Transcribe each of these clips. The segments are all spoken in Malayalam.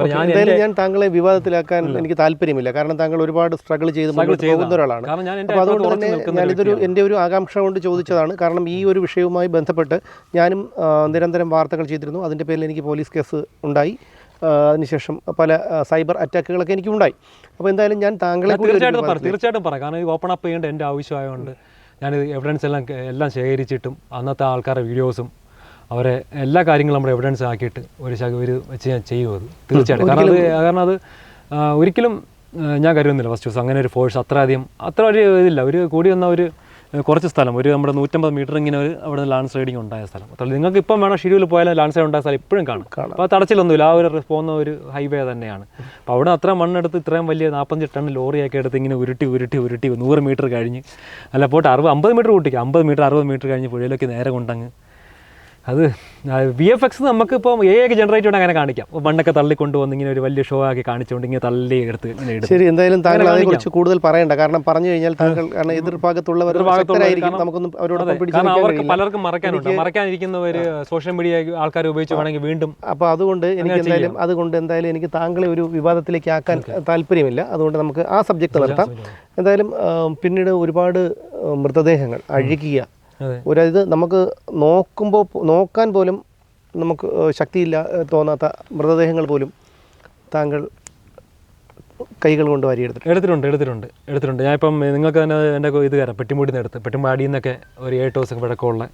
എന്തായാലും ഞാൻ താങ്കളെ വിവാദത്തിലാക്കാൻ എനിക്ക് താല്പര്യമില്ല. കാരണം താങ്കൾ ഒരുപാട് സ്ട്രഗിൾ ചെയ്ത് പോകുന്ന ഒരാളാണ്. അപ്പോൾ അതുകൊണ്ട് തന്നെ ഞാനിതൊരു. എന്റെ ഒരു ആകാംക്ഷ കൊണ്ട് ചോദിച്ചതാണ്. കാരണം ഈ ഒരു വിഷയവുമായി ബന്ധപ്പെട്ട് ഞാനും നിരന്തരം വാർത്തകൾ ചെയ്തിരുന്നു. അതിന്റെ പേരിൽ എനിക്ക് പോലീസ് കേസ് ഉണ്ടായി. അതിനുശേഷം പല സൈബർ അറ്റാക്കുകളൊക്കെ എനിക്കും ഉണ്ടായി അപ്പോൾ എന്തായാലും ഞാൻ താങ്കളെ തീർച്ചയായിട്ടും പറ തീർച്ചയായിട്ടും പറയാം കാരണം ഓപ്പൺ അപ്പ് ചെയ്യേണ്ട എന്റെ ആവശ്യമായതുകൊണ്ട് ഞാൻ എവിഡൻസ് എല്ലാം എല്ലാം ശേഖരിച്ചിട്ടും അന്നത്തെ ആൾക്കാരുടെ വീഡിയോസും അവരെ എല്ലാ കാര്യങ്ങളും നമ്മുടെ എവിഡൻസ് ആക്കിയിട്ട് ഒരു ശക ഒരു വെച്ച് ഞാൻ ചെയ്യും അത്. തീർച്ചയായിട്ടും. കാരണം അത് കാരണം അത് ഒരിക്കലും ഞാൻ കരുതുന്നില്ല ഫസ്റ്റ് ദിവസം. അങ്ങനെ ഒരു ഫോഴ്സ് അത്ര അധികം അത്ര ഒരു ഇതില്ല. ഒരു കൂടി വന്ന ഒരു കുറച്ച് സ്ഥലം. ഒരു നമ്മുടെ നൂറ്റമ്പത് മീറ്റർ ഇങ്ങനെ ഒരു അവിടെ ലാൻഡ് സ്ലൈഡിങ് ഉണ്ടായ സ്ഥലം. അത്ര നിങ്ങൾക്ക് ഇപ്പം വേണം ഷെഡ്യൂളിൽ പോയാലും ലാൻഡ് സ്ലൈഡ് ഉണ്ടായ സ്ഥലം ഇപ്പോഴും കാണും. അപ്പോൾ തടച്ചിലൊന്നുമില്ല. ആ ഒരു പോകുന്ന ഒരു ഹൈവേ തന്നെയാണ്. അപ്പോൾ അവിടെ അത്ര മണ്ണെടുത്ത് ഇത്രയും വലിയ നാൽപ്പത്തഞ്ച് ടൺ ലോറിയൊക്കെ എടുത്ത് ഇങ്ങനെ ഉരുട്ടി ഉരുട്ടി ഉരുട്ടി നൂറ് മീറ്റർ കഴിഞ്ഞ്. അല്ല പോട്ട് അറുപത് അമ്പത് മീറ്റർ കൂട്ടിക്കുക അമ്പത് മീറ്റർ അറുപത് മീറ്റർ കഴിഞ്ഞ് പുഴയിലേക്ക് നേരെ കൊണ്ടങ്ങ് അത് വി എഫ് എക്സ് നമുക്കിപ്പോൾ ഒക്കെ ജനറേറ്റ് കൊണ്ട് അങ്ങനെ കാണിക്കാം. മണ്ണൊക്കെ തള്ളിക്കൊണ്ട് വന്ന് ഇങ്ങനെ ഒരു വലിയ ഷോ ആക്കി കാണിച്ചുകൊണ്ട് ഇങ്ങനെ തള്ളി എടുത്ത് ഇങ്ങനെ എടുത്ത് ശരി എന്തായാലും താങ്കൾ അതിനെക്കുറിച്ച് കൂടുതൽ പറയണ്ട. കാരണം പറഞ്ഞു കഴിഞ്ഞാൽ താങ്കൾ കാരണം എതിർഭാഗത്തുള്ളവർ നമുക്കൊന്നും അവരോട് അവർക്ക് പലർക്കും മറക്കാനുണ്ട് മറക്കാനിരിക്കുന്നവർ സോഷ്യൽ മീഡിയ ആൾക്കാർ ഉപയോഗിച്ച് വേണമെങ്കിൽ വീണ്ടും അപ്പോൾ അതുകൊണ്ട് എനിക്ക് എന്തായാലും അതുകൊണ്ട് എന്തായാലും എനിക്ക് താങ്കളെ ഒരു വിവാദത്തിലേക്ക് ആക്കാൻ താല്പര്യമില്ല. അതുകൊണ്ട് നമുക്ക് ആ സബ്ജക്റ്റ് നിർത്താം എന്തായാലും പിന്നീട് ഒരുപാട് മൃതദേഹങ്ങൾ അഴുകിയ അതെ. ഒരു ഇത് നമുക്ക് നോക്കുമ്പോൾ നോക്കാൻ പോലും നമുക്ക് ശക്തിയില്ല തോന്നാത്ത മൃതദേഹങ്ങൾ പോലും താങ്കൾ കൈകൾ കൊണ്ട് വാരിയെടുത്തിട്ട് എടുത്തിട്ടുണ്ട് എടുത്തിട്ടുണ്ട് എടുത്തിട്ടുണ്ട്. ഞാൻ ഇപ്പം നിങ്ങൾക്ക് തന്നെ എന്റെ ഇത് കയറാം പെട്ടിമൂടി എടുത്ത്. പെട്ടിമാടിയിൽ നിന്നൊക്കെ ഒരു ഏഴ് ദിവസം പഴക്കമുള്ള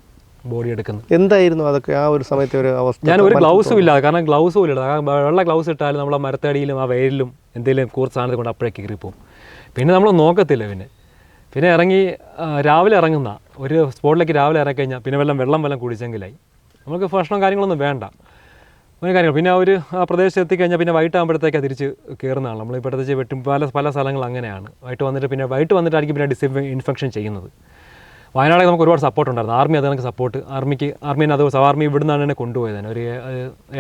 ബോഡി എടുക്കുന്നു. എന്തായിരുന്നു അതൊക്കെ ആ ഒരു സമയത്തെ ഒരു അവസ്ഥ? ഞാൻ ഒരു ഗ്ലൗസും ഇല്ല കാരണം ഗ്ലൗസും ഇല്ല. കാരണം വെള്ള ഗ്ലൗസ് ഇട്ടാലും നമ്മളെ മരത്തടിയിലും ആ വെയിലും എന്തെങ്കിലും കുറച്ച് സാധനത്തിൽ കൊണ്ട് അപ്പോഴേക്ക് കീറിപ്പോവും. പിന്നെ നമ്മൾ നോക്കത്തില്ല പിന്നെ. പിന്നെ ഇറങ്ങി രാവിലെ ഇറങ്ങുന്ന ഒരു സ്പോട്ടിലേക്ക് രാവിലെ ഇറങ്ങി കഴിഞ്ഞാൽ പിന്നെ വെള്ളം വെള്ളം വെള്ളം കുടിച്ചെങ്കിലായി. നമുക്ക് ഭക്ഷണം കാര്യങ്ങളൊന്നും വേണ്ട. ഒരു കാര്യങ്ങൾ പിന്നെ ഒരു ആ പ്രദേശത്ത് എത്തിക്കഴിഞ്ഞാൽ പിന്നെ വൈകിട്ടാകുമ്പോഴത്തേക്കാണ് തിരിച്ച് കയറുന്നതാണ് നമ്മൾ ഇപ്പോഴത്തെ വെട്ടും പല പല സ്ഥലങ്ങൾ അങ്ങനെയാണ്. വൈകിട്ട് വന്നിട്ട് പിന്നെ വൈകിട്ട് വന്നിട്ടായിരിക്കും പിന്നെ ഡിസ് ഇൻഫെക്ഷൻ ചെയ്യുന്നത്. വയനാട് നമുക്ക് ഒരുപാട് സപ്പോർട്ട് ഉണ്ടായിരുന്നു. ആർമി അത് കണക്ക് സപ്പോർട്ട് ആർമിക്ക് ആർമീനെ അത് ആർമി ഇവിടുന്നാണ് എന്നെ കൊണ്ടുപോയത്. ഒരു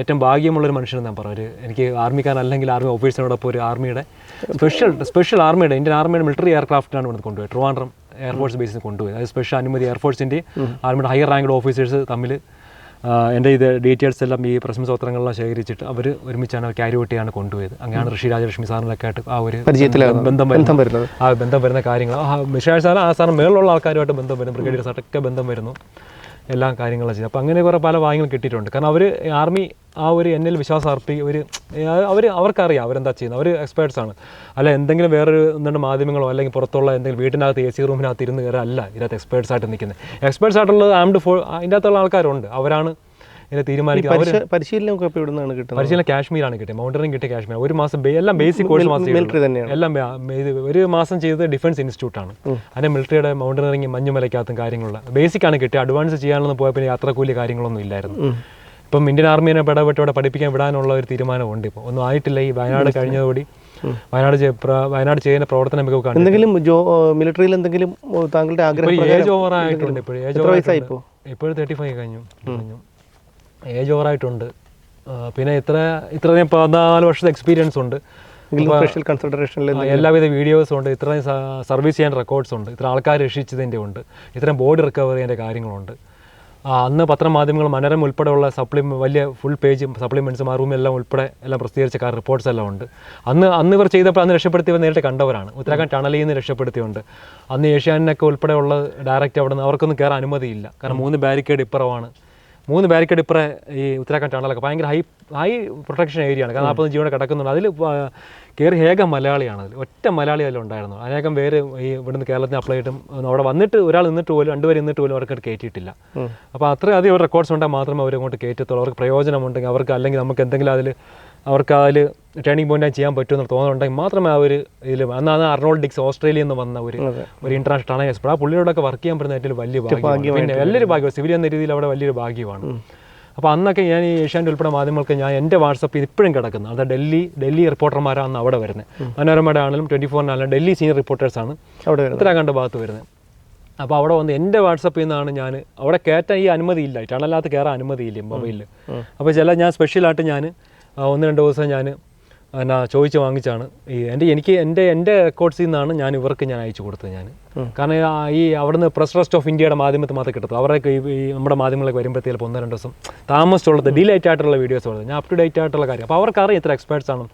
ഏറ്റവും ഭാഗ്യമുള്ളൊരു മനുഷ്യനെന്ന് ഞാൻ പറഞ്ഞു ഒരു എനിക്ക് ആർമിക്കാരനല്ലെങ്കിൽ ആർമി ഓഫീസറിനോടൊപ്പം ഒരു ആർമിയുടെ സ്പെഷ്യൽ സ്പെഷ്യൽ ആർമിയുടെ ഇന്ത്യൻ ആർമിയുടെ മിലിറ്ററി എയർക്രാഫ്റ്റാണ് ഇവിടുന്ന് കൊണ്ടുപോയത്. ട്രിവാൻഡ്രം എയർഫോഴ്സ് ബേസിൽ കൊണ്ടുപോയത് അതായത് സ്പെഷ്യൽ അനുമതി എയർഫോഴ്സിന്റെ ആർമിയുടെ ഹയർ റാങ്ക്ഡ് ഓഫീസേഴ്സ് തമ്മിൽ എന്റെ ഇത് ഡീറ്റെയിൽസ് എല്ലാം ഈ പ്രശംസോത്രങ്ങളെല്ലാം ശേഖരിച്ചിട്ട് അവർ ഒരുമിച്ചാണ് ക്യാരി ഊട്ടിയാണ് കൊണ്ടുപോയത്. അങ്ങനെയാണ് ഋഷി രാജലക്ഷ്മി സാറിനൊക്കെ ആയിട്ട് ആ ഒരു ബന്ധം വരുന്നത്. ആ ബന്ധം വരുന്ന കാര്യങ്ങൾ. ആ സാറ് ആ സാറിന് മേളിലുള്ള ആൾക്കാരുമായിട്ട് ബന്ധം വരുന്നു ബ്രിഗേഡിയർ സാറൊക്കെ ബന്ധം വരുന്നു. എല്ലാ കാര്യങ്ങളും ചെയ്തു. അപ്പോൾ അങ്ങനെ കുറേ പല ഭാഗ്യങ്ങൾ കിട്ടിയിട്ടുണ്ട്. കാരണം അവർ ആർമി ആ ഒരു എന്നിൽ വിശ്വാസം അർപ്പി ഒരു അവർ അവർക്കറിയാം അവരെന്താ ചെയ്യുന്നത്. അവർ എക്സ്പേർട്സ് ആണ്. അല്ല എന്തെങ്കിലും വേറൊരു എന്താണ് മാധ്യമങ്ങളോ അല്ലെങ്കിൽ പുറത്തുള്ള എന്തെങ്കിലും വീട്ടിനകത്ത് എ സി റൂമിനകത്ത് ഇരുന്ന് കയറി അല്ല ഇതിനകത്ത് എക്സ്പേർട്സ് ആയിട്ട് നിൽക്കുന്നത്. എക്സ്പേർട്സ് ആയിട്ടുള്ളത് ആംഡ് ഫോ അതിന്റെ അകത്തുള്ള ആൾക്കാരുണ്ട്. അവരാണ് ഇതിനെ തീരുമാനിക്കുന്നത് പരിശീലനം ഒക്കെ പരിശീലനമൊക്കെ ഇപ്പോൾ ഇവിടെ നിന്നാണ് കിട്ടുന്നത്. പരിശീലനം കാശ്മീരാണ് കിട്ടിയത്. മൗണ്ടറിംഗ് കിട്ടിയ കാശ്മീർ ഒരു മാസം എല്ലാം ബേസിക് കോഴ്സ് മാസം മിലിറ്ററി തന്നെയാണ്. എല്ലാം ഒരു മാസം ചെയ്തത് ഡിഫൻസ് ഇൻസ്റ്റിറ്റ്യൂട്ടാണ് അതിന്റെ മിലിറ്ററിയുടെ മൗണ്ടറിങ് മഞ്ഞുമലയ്ക്കകത്തും കാര്യങ്ങളുള്ള ബേസിക് ആണ് കിട്ടിയത്. അഡ്വാൻസ് ചെയ്യാനൊന്നും പോയപ്പോൾ യാത്ര കൂലി കാര്യങ്ങളൊന്നും ഇല്ലായിരുന്നു. ഇപ്പം ഇന്ത്യൻ ആർമീനെ പെടപെട്ട് ഇവിടെ പഠിപ്പിക്കാൻ വിടാനുള്ള ഒരു തീരുമാനമുണ്ട് ഇപ്പോൾ ഒന്നും ആയിട്ടില്ല. ഈ വയനാട് കഴിഞ്ഞതോടി വയനാട് വയനാട് ചെയ്യുന്ന പ്രവർത്തനം മികവ് എന്തെങ്കിലും മിലിറ്ററിയിൽ എന്തെങ്കിലും താങ്കളുടെ ആഗ്രഹം ഏജ് ഓവർ ആയിട്ടുണ്ട് ഇപ്പോൾ ഏജ് ഓവർ ഇപ്പോൾ തേർട്ടി ഫൈവ് കഴിഞ്ഞു. കഴിഞ്ഞു. ഏജ് ഓവറായിട്ടുണ്ട് പിന്നെ ഇത്ര ഇത്രയും പതിനാല് വർഷത്തെ എക്സ്പീരിയൻസ് ഉണ്ട്. സ്പെഷ്യൽ കൺസിഡറേഷനിൽ എല്ലാവിധ വീഡിയോസും ഉണ്ട്. ഇത്രയും സർവീസ് ചെയ്യാൻ റെക്കോർഡ്സ് ഉണ്ട്. ഇത്ര ആൾക്കാർ രക്ഷിച്ചതിന്റെ ഉണ്ട്. ഇത്രയും ബോഡി റിക്കവർ ചെയ്യേണ്ട കാര്യങ്ങളുണ്ട്. അന്ന് പത്രമാധ്യമങ്ങൾ മനരം ഉൾപ്പെടെയുള്ള സപ്ലി വലിയ ഫുൾ പേജ് സപ്ലിമെന്റ്സ് ആ റൂമും എല്ലാം ഉൾപ്പെടെ എല്ലാം പ്രസിദ്ധീകരിച്ച കാർ റിപ്പോർട്ട്സ് എല്ലാം ഉണ്ട്. അന്ന് അന്ന് ഇവർ ചെയ്തപ്പോൾ അന്ന് രക്ഷപ്പെടുത്തിയവർ നേരിട്ട് കണ്ടവരാണ്. ഉത്തരാഖണ്ഡ് ടണലിൽ നിന്ന് രക്ഷപ്പെടുത്തിയുണ്ട്. അന്ന് ഏഷ്യാനൊക്കെ ഉൾപ്പെടെയുള്ള ഡയറക്റ്റ് അവിടെ നിന്ന് അവർക്കൊന്നും കയറാൻ അനുമതിയില്ല. കാരണം മൂന്ന് ബാരിക്കേഡ് ഇപ്പുറമാണ്. മൂന്ന് ബാരിക്കേഡ് ഇപ്പറേ ഈ ഉത്തരാഖണ്ഡ് ടണലൊക്കെ ഭയങ്കര ഹൈ ഹൈ പ്രൊട്ടക്ഷൻ ഏരിയ ആണ്. കാരണം നാൽപ്പത് ജീവനെ കിടക്കുന്നുണ്ട് അതിൽ കയറി ഏക മലയാളിയാണ്. അതിൽ ഒറ്റ മലയാളി അതിൽ ഉണ്ടായിരുന്നു. അനേകം പേര് ഈ ഇവിടുന്ന് കേരളത്തിന് അപ്ലൈ ചെയ്തിട്ടും അവിടെ വന്നിട്ട് ഒരാൾ നിന്നിട്ട് പോലും രണ്ടുപേർ നിന്നിട്ട് പോലും അവർക്ക് കയറ്റിയിട്ടില്ല അപ്പോൾ അത്രയധികം റെക്കോർഡ്സ് ഉണ്ടെങ്കിൽ മാത്രമേ അവർ അങ്ങോട്ട് കയറ്റത്തുള്ളൂ അവർക്ക് പ്രയോജനമുണ്ടെങ്കിൽ അവർക്ക് അല്ലെങ്കിൽ നമുക്ക് എന്തെങ്കിലും അതിൽ അവർക്ക് അതിൽ ടേണിംഗ് പോയിന്റ് ചെയ്യാൻ പറ്റുമെന്ന് തോന്നുന്നുണ്ടെങ്കിൽ മാത്രമേ ആ ഒരു ഇതിൽ അന്നാണ് അർണോൾഡ് ഡിക്സ് ഓസ്ട്രേലിയയിൽ നിന്ന് വന്ന ഒരു ഒരു ഇന്റർനാഷണൽ ആണ്. എക്സ്പെർട്ട് ആ പുള്ളിയോടൊക്കെ വർക്ക് ചെയ്യാൻ പറ്റുന്ന ഏറ്റവും വലിയ ഭാഗ്യം പിന്നെ വലിയൊരു ഭാഗ്യം സിവിൽ എന്ന രീതിയിൽ അവിടെ വലിയൊരു ഭാഗ്യമാണ്. അപ്പോൾ അന്നൊക്കെ ഞാൻ ഈ ഏഷ്യാന്റെ ഉൾപ്പെടെ മാധ്യമങ്ങൾക്ക് ഞാൻ എന്റെ വാട്സപ്പിൽ ഇപ്പോഴും കിടക്കുന്നു. അത് ഡൽഹി ഡൽഹി റിപ്പോർട്ടർമാരാണ് അവിടെ വരുന്നത്. മനോരമയുടെ ആണെങ്കിലും ട്വന്റി ഫോറിനാണെങ്കിലും ഡൽഹി സീനിയർ റിപ്പോർട്ടേഴ്സാണ് അവിടെ ഉത്തരാഖണ്ഡ് ഭാഗത്ത് വരുന്നത്. അപ്പോൾ അവിടെ വന്ന് എന്റെ വാട്സപ്പിൽ നിന്നാണ് ഞാൻ അവിടെ കയറ്റാൻ ഈ അനുമതി ഇല്ല. ടണലിനകത്ത് കയറാൻ അനുമതിയില്ല മൊബൈലിൽ അപ്പോൾ ചില ഞാൻ സ്പെഷ്യലായിട്ട് ഞാൻ ഒന്ന് രണ്ട് ദിവസം ഞാൻ എന്നാ ചോദിച്ച് വാങ്ങിച്ചാണ്. ഈ എന്റെ എനിക്ക് എന്റെ എന്റെ റെക്കോർഡ്സിൽ നിന്നാണ് ഞാൻ ഇവർക്ക് ഞാൻ അയച്ചു കൊടുത്തത് ഞാൻ. കാരണം ഈ അവിടുന്ന് പ്രസ് ട്രസ്റ്റ് ഓഫ് ഇന്ത്യയുടെ മാധ്യമത്തിൽ മാത്രമേ കിട്ടത്തുള്ളൂ. അവരൊക്കെ ഈ നമ്മുടെ മാധ്യമങ്ങളൊക്കെ വരുമ്പോഴത്തേക്ക് ചിലപ്പോൾ ഒന്ന് രണ്ട് ദിവസം താമസിച്ചുള്ളത് ഡിലേറ്റ് ആയിട്ടുള്ള വീഡിയോസ് ഉള്ളത് ഞാൻ അപ് ടു ഡേറ്റ് ആയിട്ടുള്ള കാര്യം. അപ്പോൾ അവർക്ക് അറിയാം ഇത്ര എക്സ്പേർട്സ് ആണ്